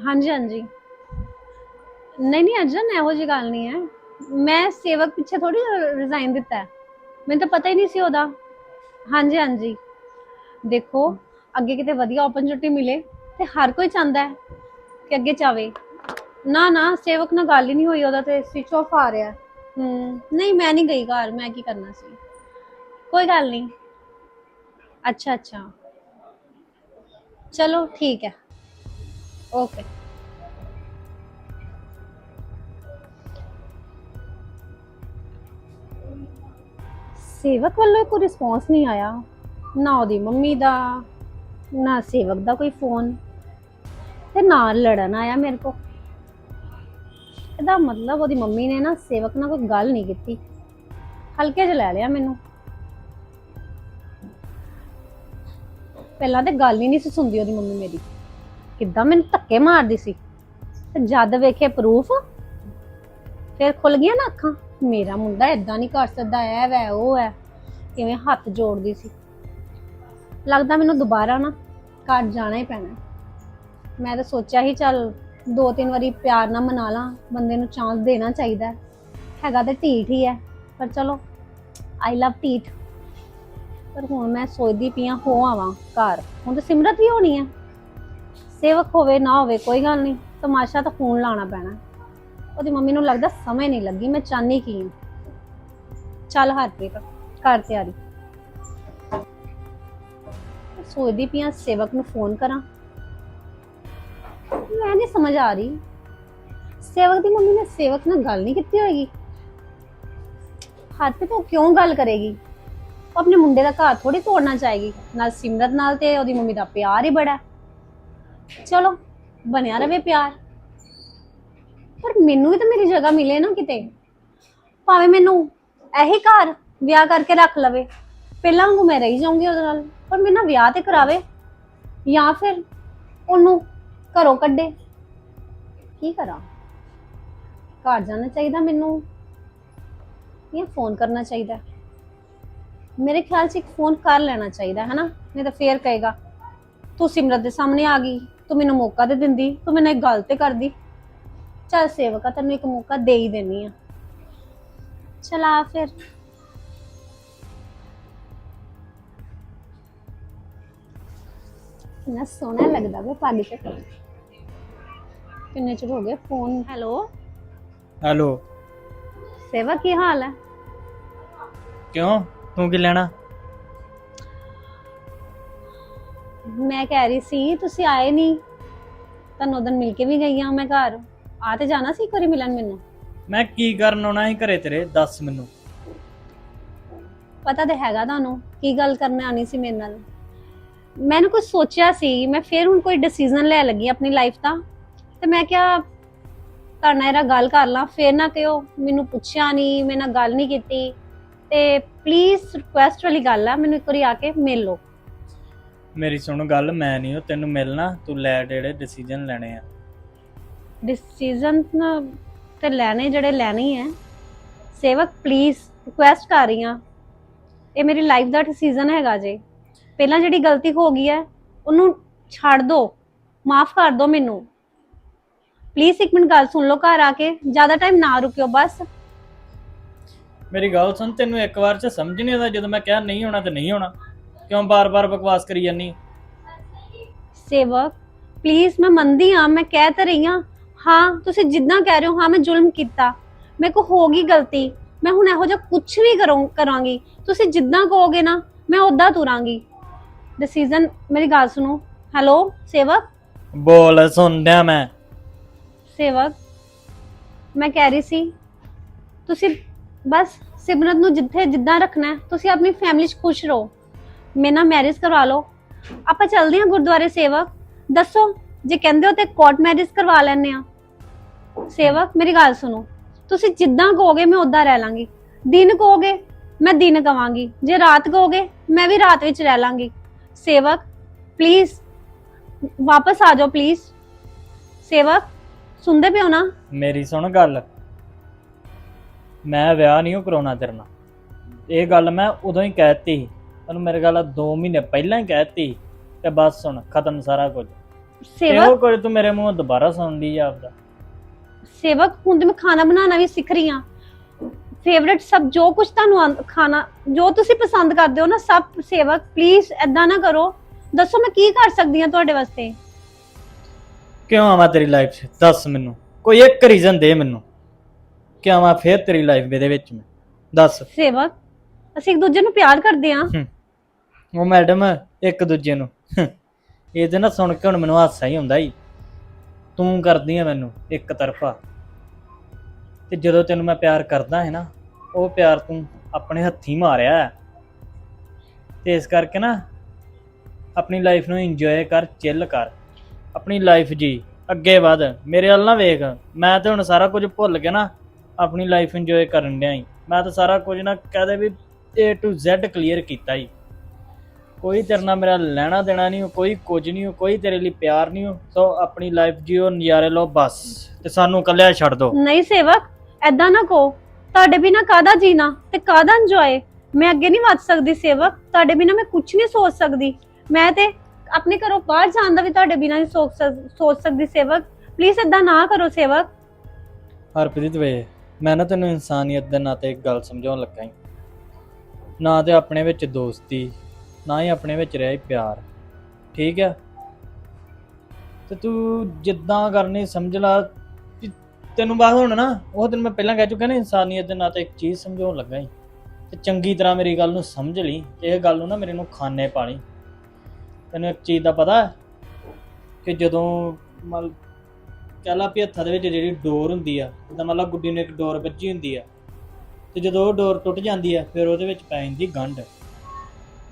ਹਾਂਜੀ ਹਾਂਜੀ। ਨਹੀਂ ਨਹੀਂ, ਅਰਜਨ, ਇਹੋ ਜਿਹੀ ਗੱਲ ਨਹੀਂ ਹੈ। ਮੈਂ ਸੇਵਕ ਪਿੱਛੇ ਥੋੜੀ ਰਿਜ਼ਾਈਨ ਦਿੱਤਾ ਹੈ। ਮੈਨੂੰ ਤਾਂ ਪਤਾ ਹੀ ਨਹੀਂ ਸੀ ਉਹਦਾ। ਹਾਂਜੀ ਹਾਂਜੀ। ਦੇਖੋ, ਅੱਗੇ ਕਿਤੇ ਵਧੀਆ ਓਪਰਚੁਨਿਟੀ ਮਿਲੇ ਤੇ ਹਰ ਕੋਈ ਚਾਹੁੰਦਾ ਹੈ ਕਿ ਅੱਗੇ ਚਾਵੇ ਨਾ ਨਾ, ਸੇਵਕ ਨਾਲ ਗੱਲ ਹੀ ਨਹੀਂ ਹੋਈ, ਉਹਦਾ ਤੇ ਸਵਿਚ ਆਫ ਆ ਰਿਹਾ। ਹੂੰ, ਨਹੀਂ, ਮੈਂ ਨਹੀਂ ਗਈ ਘਰ, ਮੈਂ ਕੀ ਕਰਨਾ ਸੀ? ਕੋਈ ਗੱਲ ਨਹੀਂ। ਅੱਛਾ ਅੱਛਾ। ਚਲੋ, ਠੀਕ ਹੈ। ਓਕੇ ਸੇਵਕ ਵੱਲੋਂ ਕੋਈ ਰਿਸਪੌਂਸ ਨਹੀਂ ਆਇਆ। ਨਾ ਉਹਦੀ ਮੰਮੀ ਦਾ, ਨਾ ਸੇਵਕ ਦਾ ਕੋਈ ਫੋਨ ਤੇ ਨਾ ਲੜਨ ਆਇਆ ਮੇਰੇ ਕੋ ਇਹਦਾ ਮਤਲਬ ਉਹਦੀ ਮੰਮੀ ਨੇ ਨਾ ਸੇਵਕ ਨਾਲ ਕੋਈ ਗੱਲ ਨਹੀਂ ਕੀਤੀ। ਹਲਕੇ 'ਚ ਲੈ ਲਿਆ ਮੈਨੂੰ। ਪਹਿਲਾਂ ਤੇ ਗੱਲ ਹੀ ਨਹੀਂ ਸੀ ਸੁਣਦੀ ਉਹਦੀ ਮੰਮੀ ਮੇਰੀ। ਕਿੱਦਾਂ ਮੈਨੂੰ ਧੱਕੇ ਮਾਰਦੀ ਸੀ? ਤੇ ਜਦ ਵੇਖੇ ਪ੍ਰੂਫ ਫਿਰ ਖੁੱਲ ਗਿਆ ਨਾ ਅੱਖਾਂ। ਮੇਰਾ ਮੁੰਡਾ ਇਦਾਂ ਨਹੀਂ ਕਰ ਸਕਦਾ ਐ ਵੈ, ਉਹ ਹੈ ਕਿਵੇਂ ਹੱਥ ਜੋੜਦੀ ਸੀ। ਲੱਗਦਾ ਮੈਨੂੰ ਦੁਬਾਰਾ ਨਾ ਘਰ ਜਾਣਾ ਹੀ ਪੈਣਾ। ਮੈਂ ਤਾਂ ਸੋਚਿਆ ਹੀ ਚੱਲ ਦੋ ਤਿੰਨ ਵਾਰੀ ਪਿਆਰ ਨਾਲ ਮਨਾ ਲਾਂ, ਬੰਦੇ ਨੂੰ ਚਾਂਸ ਦੇਣਾ ਚਾਹੀਦਾ। ਹੈਗਾ ਤੇ ਢੀਠ ਹੀ ਹੈ, ਪਰ ਚਲੋ ਆਈ ਲਵ ਢੀਠ। ਪਰ ਹੁਣ ਮੈਂ ਸੋਚਦੀ ਪਈ ਹਾਂ, ਹੋ ਆਵਾਂ ਘਰ। ਹੁਣ ਤਾਂ ਸਿਮਰਤ ਵੀ ਹੋਣੀ ਹੈ। ਸੇਵਕ ਹੋਵੇ, ਨਾ ਹੋਵੇ, ਕੋਈ ਗੱਲ ਨਹੀਂ। ਤਮਾਸ਼ਾ ਤਾਂ ਫੋਨ ਲਾਉਣਾ ਪੈਣਾ। ਉਹਦੀ ਮੰਮੀ ਨੂੰ ਲੱਗਦਾ ਸਮਝ ਨਹੀਂ ਲੱਗੀ, ਮੈਂ ਚਾਹਨੀ ਕੀ ਹਾਂ। ਚੱਲ ਹਰਪ੍ਰੀਤ ਕਰ ਤਿਆਰੀ। ਸੋਚਦੀ ਪਈ ਹਾਂ ਸੇਵਕ ਨੂੰ ਫੋਨ ਕਰਾਂ। ਮੈਂ ਨਹੀਂ ਸਮਝ ਆ ਰਹੀ। ਸੇਵਕ ਦੀ ਮੰਮੀ ਨੇ ਸੇਵਕ ਨਾਲ ਗੱਲ ਨਹੀਂ ਕੀਤੀ ਹੋਏਗੀ। ਹਰਪ੍ਰੀਤ ਉਹ ਕਿਉਂ ਗੱਲ ਕਰੇਗੀ? ਉਹ ਆਪਣੇ ਮੁੰਡੇ ਦਾ ਘਰ ਥੋੜੀ ਤੋੜਨਾ ਚਾਹੇਗੀ। ਨਾਲ ਸਿਮਰਤ ਨਾਲ ਤੇ ਉਹਦੀ ਮੰਮੀ ਦਾ ਪਿਆਰ ਹੀ ਬੜਾ ਚਲੋ, ਬਣਿਆ ਰਵੇ ਪਿਆਰ। ਪਰ ਮੈਨੂੰ ਵੀ ਤਾਂ ਮੇਰੀ ਜਗ੍ਹਾ ਮਿਲੇ ਨਾ ਕਿਤੇ। ਭਾਵੇਂ ਮੈਨੂੰ ਇਹੀ ਘਰ ਵਿਆਹ ਕਰਕੇ ਰੱਖ ਲਵੇ। ਪਹਿਲਾਂ ਵਾਂਗੂ ਮੈਂ ਰਹੀ ਜਾਊਂਗੀ ਉਹਦੇ ਨਾਲ, ਪਰ ਮੇਰੇ ਨਾਲ ਵਿਆਹ ਤੇ ਕਰਾਵੇ। ਜਾਂ ਫਿਰ ਉਹਨੂੰ ਘਰੋਂ ਕੱਢੇ। ਕੀ ਕਰਾਂ? ਘਰ ਜਾਣਾ ਚਾਹੀਦਾ ਮੈਨੂੰ। ਜਾਂ ਫੋਨ ਕਰਨਾ ਚਾਹੀਦਾ। ਮੇਰੇ ਖਿਆਲ 'ਚ ਇੱਕ ਫੋਨ ਕਰ ਲੈਣਾ ਚਾਹੀਦਾ ਹੈ ਨਾ ਨਹੀਂ ਤਾਂ ਫੇਰ ਕਹੇਗਾ, ਤੂੰ ਸਿਮਰਤ ਦੇ ਸਾਹਮਣੇ ਆ ਗਈ। ਤੂੰ ਮੈਨੂੰ ਮੌਕਾ ਦੇ ਦਿੰਦੀ ਤੂੰ ਮੈਨੂੰ ਇੱਕ ਗੱਲ ਤੇ ਕਰਦੀ। ਚੱਲ ਸੇਵਕਾ ਤੈਨੂੰ ਇੱਕ ਮੌਕਾ ਦੇ ਹੀ ਦੇਣੀ ਆ ਚਲਾ ਫਿਰ। ਕਿੰਨਾ ਸੋਹਣਾ ਲੱਗਦਾ ਵੇ ਪੱਗ ਤੇ ਕਿੰਨੇ ਚਿਰ ਹੋ ਗਏ ਫੋਨ? ਹੈਲੋ? ਹੈਲੋ। ਸੇਵਾ ਕੀ ਹਾਲ ਹੈ? ਕਿਉਂ? ਤੂੰ ਕੀ ਲੈਣਾ? ਮੈਂ ਕਹਿ ਰਹੀ ਸੀ ਤੁਸੀਂ ਆਏ ਨਹੀਂ। ਤੁਹਾਨੂੰ ਉਦੋਂ ਮਿਲ ਕੇ ਵੀ ਗਈ ਹਾਂ ਮੈਂ ਘਰ। ਆ ਤੇ ਜਾਣਾ ਸੀ ਇੱਕ ਵਾਰੀ ਮਿਲਣ ਮੈਨੂੰ? ਮੈਂ ਕੀ ਕਰਨ ਆਉਣਾ ਸੀ ਘਰੇ ਤੇਰੇ? ਦੱਸ ਮੈਨੂੰ। ਪਤਾ ਤੇ ਹੈਗਾ ਤੁਹਾਨੂੰ ਕੀ ਗੱਲ ਕਰਨ ਆਣੀ ਸੀ ਮੇਰੇ ਨਾਲ। ਮੈਨੂੰ ਕੁਝ ਸੋਚਿਆ ਸੀ ਮੈਂ ਫਿਰ ਹੁਣ ਕੋਈ ਡਿਸੀਜਨ ਲੈ ਲੱਗੀ ਆਪਣੀ ਲਾਈਫ ਦਾ। ਤੇ ਮੈਂ ਕਿਹਾ ਤੁਹਾਡੇ ਇਹਦਾ ਗੱਲ ਕਰ ਲਾਂ ਫਿਰ ਨਾ ਕਿਉਂ ਮੈਨੂੰ ਪੁੱਛਿਆ ਨਹੀਂ ਮੇਰੇ ਨਾਲ ਗੱਲ ਨਹੀਂ ਕੀਤੀ। ਤੇ ਪਲੀਜ਼ ਰਿਕੁਐਸਟ ਵਾਲੀ ਗੱਲ ਆ ਮੈਨੂੰ ਇੱਕ ਵਾਰੀ ਆ ਕੇ ਮਿਲ ਲਓ। ਮੇਰੀ ਸੁਣ ਗੱਲ ਮੈਂ ਨਹੀਂ ਉਹ ਤੈਨੂੰ ਮਿਲਣਾ ਤੂੰ ਲੈ ਜਿਹੜੇ ਡਿਸੀਜਨ ਲੈਣੇ ਆ। ਡਿਸੀਜਨ ਤੇ ਲੈਣੇ ਜਿਹੜੇ ਲੈਣੇ ਹੀ ਹੈ ਸੇਵਕ ਪਲੀਜ਼ ਰਿਕੁਐਸਟ ਕਰ ਰਹੀ ਹਾਂ। ਇਹ ਮੇਰੀ ਲਾਈਫ ਦਾ ਡਿਸੀਜਨ ਹੈਗਾ ਜੇ। ਪਹਿਲਾਂ ਜਿਹੜੀ ਗਲਤੀ ਹੋ ਗਈ ਹੈ ਉਹਨੂੰ ਛੱਡ ਦਿਓ ਮਾਫ ਕਰ ਦਿਓ ਮੈਨੂੰ। ਪਲੀਜ਼ ਇੱਕ ਮਿੰਟ ਗੱਲ ਸੁਣ ਲਓ ਘਰ ਆ ਕੇ। ਜ਼ਿਆਦਾ ਟਾਈਮ ਨਾ ਰੁਕਿਓ ਬਸ। ਮੇਰੀ ਗੱਲ ਸੁਣ ਤੈਨੂੰ ਇੱਕ ਵਾਰ ਚ ਸਮਝ ਨਹੀਂ ਜਦੋਂ ਮੈਂ ਕਿਹਾ ਨਹੀਂ ਹੋਣਾ ਤੇ ਨਹੀਂ ਹੋਣਾ। ਕਿਉਂ ਬਾਰ-ਬਾਰ ਬਕਵਾਸ ਕਰੀ ਜਾਨੀ ਸੇਵਕ ਪਲੀਜ਼ ਮੈਂ ਮੰਨਦੀ ਹਾਂ ਮੈਂ ਕਹਿ ਤਾਂ ਰਹੀ ਹਾਂ। ਹਾਂ ਤੁਸੀਂ ਜਿੱਦਾਂ ਕਹਿ ਰਹੇ ਹੋ ਹਾਂ ਮੈਂ ਜ਼ੁਲਮ ਕੀਤਾ। ਮੇਰੇ ਕੋ ਹੋ ਗਈ ਗਲਤੀ। ਮੈਂ ਹੁਣ ਇਹੋ ਜਿਹਾ ਕੁਝ ਵੀ ਕਰੂੰ ਕਰਾਂਗੀ। ਤੁਸੀਂ ਜਿੱਦਾਂ ਕਹੋਗੇ ਨਾ ਮੈਂ ਉਦਾਂ ਤੁਰਾਂਗੀ। ਡਿਸੀਜਨ ਮੇਰੀ ਗੱਲ ਸੁਣੋ। ਹੈਲੋ ਸੇਵਕ? ਬੋਲ ਸੁਣਦਿਆ ਮੈਂ। ਸੇਵਕ ਮੈਂ ਕਹਿ ਰਹੀ ਸੀ ਤੁਸੀਂ ਬਸ ਸਿਮਰਤ ਨੂੰ ਜਿੱਥੇ ਜਿੱਦਾਂ ਰੱਖਣਾ ਹੈ ਤੁਸੀਂ ਆਪਣੀ ਫੈਮਿਲੀ 'ਚ ਖੁਸ਼ ਰਹੋ। ਮੇਰੇ ਨਾਲ ਮੈਰਿਜ ਕਰਵਾ ਲਓ। ਆਪਾਂ ਚੱਲਦੇ ਹਾਂ ਗੁਰਦੁਆਰੇ ਸੇਵਕ। ਦੱਸੋ, ਜੇ ਕਹਿੰਦੇ ਹੋ ਤੇ ਕੋਰਟ ਮੈਰਿਜ ਕਰਵਾ ਲੈਣੇ ਆ ਸੇਵਕ, ਮੇਰੀ ਗੱਲ ਸੁਣੋ। ਤੁਸੀਂ ਜਿੱਦਾਂ ਕਹੋਗੇ ਮੈਂ ਉਦਾਂ ਰਹਿ ਲਾਂਗੀ। ਦਿਨ ਕਹੋਗੇ, ਮੈਂ ਦਿਨ ਕਵਾਂਗੀ। ਜੇ ਰਾਤ ਕਹੋਗੇ, ਮੈਂ ਵੀ ਰਾਤ ਵਿੱਚ ਰਹਿ ਲਾਂਗੀ। ਸੇਵਕ ਪਲੀਜ਼ ਵਾਪਸ ਆ ਜਾਓ ਪਲੀਜ਼ ਸੇਵਕ, ਸੁਣਦੇ ਪਿਓ ਨਾ? ਮੇਰੀ ਸੁਣ ਗੱਲ। ਮੈਂ ਵਿਆਹ ਨਹੀਂ ਕਰਾਉਣਾ ਤੇਰੇ ਨਾਲ। ਇਹ ਗੱਲ ਮੈਂ ਉਦੋਂ ਹੀ ਕਹਿਤੀ ਤੈਨੂੰ ਮੇਰੇ ਗੱਲ 2 ਮਹੀਨੇ ਪਹਿਲਾਂ ਹੀ ਕਹਿਤੀ ਤੇ ਬਸ ਸੁਣ ਖਤਮ ਸਾਰਾ ਕੁਝ। ਸੇਵਕ ਇਹੋ ਕੁਝ ਤੂੰ ਮੇਰੇ ਮੂੰਹੋਂ ਦੁਬਾਰਾ ਸੁਣ ਲਈ ਆਪਦਾ। ਸੇਵਕ ਹੁਣ ਤੇ ਮੈਂ ਖਾਣਾ ਬਣਾਉਣਾ ਵੀ ਸਿੱਖ ਰਹੀ ਹਾਂ। ਫੇਵਰਿਟ ਸਭ ਜੋ ਕੁਝ ਤੁਹਾਨੂੰ ਖਾਣਾ ਜੋ ਤੁਸੀਂ ਪਸੰਦ ਕਰਦੇ ਹੋ ਨਾ ਸਭ ਸੇਵਕ ਪਲੀਜ਼ ਐਦਾਂ ਨਾ ਕਰੋ। ਦੱਸੋ ਮੈਂ ਕੀ ਕਰ ਸਕਦੀ ਹਾਂ ਤੁਹਾਡੇ ਵਾਸਤੇ? ਕਿਉਂ ਆਵਾਂ ਤੇਰੀ ਲਾਈਫ 'ਚ? ਦੱਸ ਮੈਨੂੰ। ਕੋਈ ਇੱਕ ਰੀਜ਼ਨ ਦੇ ਮੈਨੂੰ। ਕਿਉਂ ਆਵਾਂ ਫੇਰ ਤੇਰੀ ਲਾਈਫ ਦੇ ਵਿੱਚ ਮੈਂ? ਦੱਸ। ਸੇਵਕ ਅਸੀਂ ਇੱਕ ਦੂਜੇ ਨੂੰ ਪਿਆਰ ਕਰਦੇ ਹਾਂ। ਉਹ ਮੈਡਮ, ਇੱਕ ਦੂਜੇ ਨੂੰ। ਇਹ ਤੇ ਨਾ ਸੁਣ ਕੇ ਹੁਣ ਮੈਨੂੰ ਹਾਸਾ ਹੀ ਹੁੰਦਾ ਈ। ਤੂੰ ਕਰਦੀ ਆ ਮੈਨੂੰ ਇੱਕ ਤਰਫਾ। ਤੇ ਜਦੋਂ ਤੈਨੂੰ ਮੈਂ ਪਿਆਰ ਕਰਦਾ ਹੈ ਨਾ, ਉਹ ਪਿਆਰ ਤੂੰ ਆਪਣੇ ਹੱਥੀ ਮਾਰਿਆ। ਹੈ। ਤੇ ਇਸ ਕਰਕੇ ਨਾ, ਆਪਣੀ ਲਾਈਫ ਨੂੰ ਇੰਜੋਏ ਕਰ ਚਿੱਲ ਕਰ। ਆਪਣੀ ਲਾਈਫ ਜੀ, ਅੱਗੇ ਵਧ। ਮੇਰੇ ਵੱਲ ਨਾ ਵੇਖ। ਮੈਂ ਤੇ ਹੁਣ ਸਾਰਾ ਕੁਝ ਭੁੱਲ ਕੇ ਨਾ ਆਪਣੀ ਲਾਈਫ ਇੰਜੋਏ ਕਰਨ ਡਿਆ ਈ। ਮੈਂ ਤਾਂ ਸਾਰਾ ਕੁਝ ਨਾ ਕਹਦੇ ਵੀ A to Z ਕਲੀਅਰ ਕੀਤਾ ਈ। ਕੋਈ ਤੇਰੇ ਨਾਲ ਮੇਰਾ ਲੈਣਾ ਦੇਣਾ ਨਹੀਂ ਕੋਈ ਕੁਝ ਨਹੀਂ ਕੋਈ ਤੇਰੇ ਲਈ ਪਿਆਰ ਨਹੀਂ। ਸੋ ਆਪਣੀ ਲਾਈਫ ਜੀਓ ਨਜ਼ਾਰੇ ਲਓ ਬਸ ਤੇ ਸਾਨੂੰ ਇਕੱਲਿਆਂ ਛੱਡ ਦੋ। ਨਹੀਂ ਸੇਵਕ ਐਦਾਂ ਨਾ ਕਹੋ ਤੁਹਾਡੇ ਬਿਨਾ ਕਾਦਾ ਜੀਣਾ ਤੇ ਕਾਦਾ ਇੰਜੋਏ ਮੈਂ ਅੱਗੇ ਨਹੀਂ ਵੱਧ ਸਕਦੀ ਸੇਵਕ ਤੁਹਾਡੇ ਬਿਨਾ ਮੈਂ ਕੁਝ ਨਹੀਂ ਸੋਚ ਸਕਦੀ। ਮੈਂ ਤੇ ਆਪਣੇ ਘਰੋਂ ਬਾਹਰ ਜਾਣ ਦਾ ਵੀ ਤੁਹਾਡੇ ਬਿਨਾ ਨਹੀਂ ਸੋਚ ਸੋਚ ਸਕਦੀ ਸੇਵਕ। ਪਲੀਜ਼ ਐਦਾਂ ਨਾ ਕਰੋ ਸੇਵਕ। ਹਰਪ੍ਰੀਤ ਵੇ ਮੈਂ ਨਾ ਤੈਨੂੰ ਇਨਸਾਨੀਅਤ ਦੇ ਨਾਤੇ ਇੱਕ ਗੱਲ ਸਮਝਾਉਣ ਲੱਗਾ ਈ। ਨਾ ਤੇ ਆਪਣੇ ਵਿੱਚ ਦੋਸਤੀ ਨਾ ਹੀ ਆਪਣੇ ਵਿੱਚ ਰਿਹਾ ਪਿਆਰ। ਠੀਕ ਹੈ? ਤੇ ਤੂੰ ਜਿੱਦਾਂ ਕਰਨੀ ਸਮਝ ਲਾ। ਤੈਨੂੰ ਬਾਅਦ ਹੁਣ ਨਾ, ਉਹ ਦਿਨ ਮੈਂ ਪਹਿਲਾਂ ਕਹਿ ਚੁੱਕਾ ਨਾ, ਇਨਸਾਨੀਅਤ ਦੇ ਨਾਤੇ ਇੱਕ ਚੀਜ਼ ਸਮਝਾਉਣ ਲੱਗਾ ਈ ਤੇ ਚੰਗੀ ਤਰ੍ਹਾਂ ਮੇਰੀ ਗੱਲ ਨੂੰ ਸਮਝ ਲਈ। ਇਹ ਗੱਲ ਨੂੰ ਨਾ ਮੇਰੇ ਨੂੰ ਖਾਨੇ ਪਾਣੀ। ਤੈਨੂੰ ਇੱਕ ਚੀਜ਼ ਦਾ ਪਤਾ ਕਿ ਜਦੋਂ ਮਲ, ਕਹਿ ਲਾ ਵੀ ਹੱਥਾਂ ਦੇ ਵਿੱਚ ਜਿਹੜੀ ਡੋਰ ਹੁੰਦੀ ਆ, ਜਿੱਦਾਂ ਮੰਨ ਲਾ ਗੁੱਡੀ ਨੂੰ ਇੱਕ ਡੋਰ ਵੱਜੀ ਹੁੰਦੀ ਆ, ਤੇ ਜਦੋਂ ਉਹ ਡੋਰ ਟੁੱਟ ਜਾਂਦੀ ਆ, ਫਿਰ ਉਹਦੇ ਵਿੱਚ ਪੈ ਜਾਂਦੀ ਗੰਢ।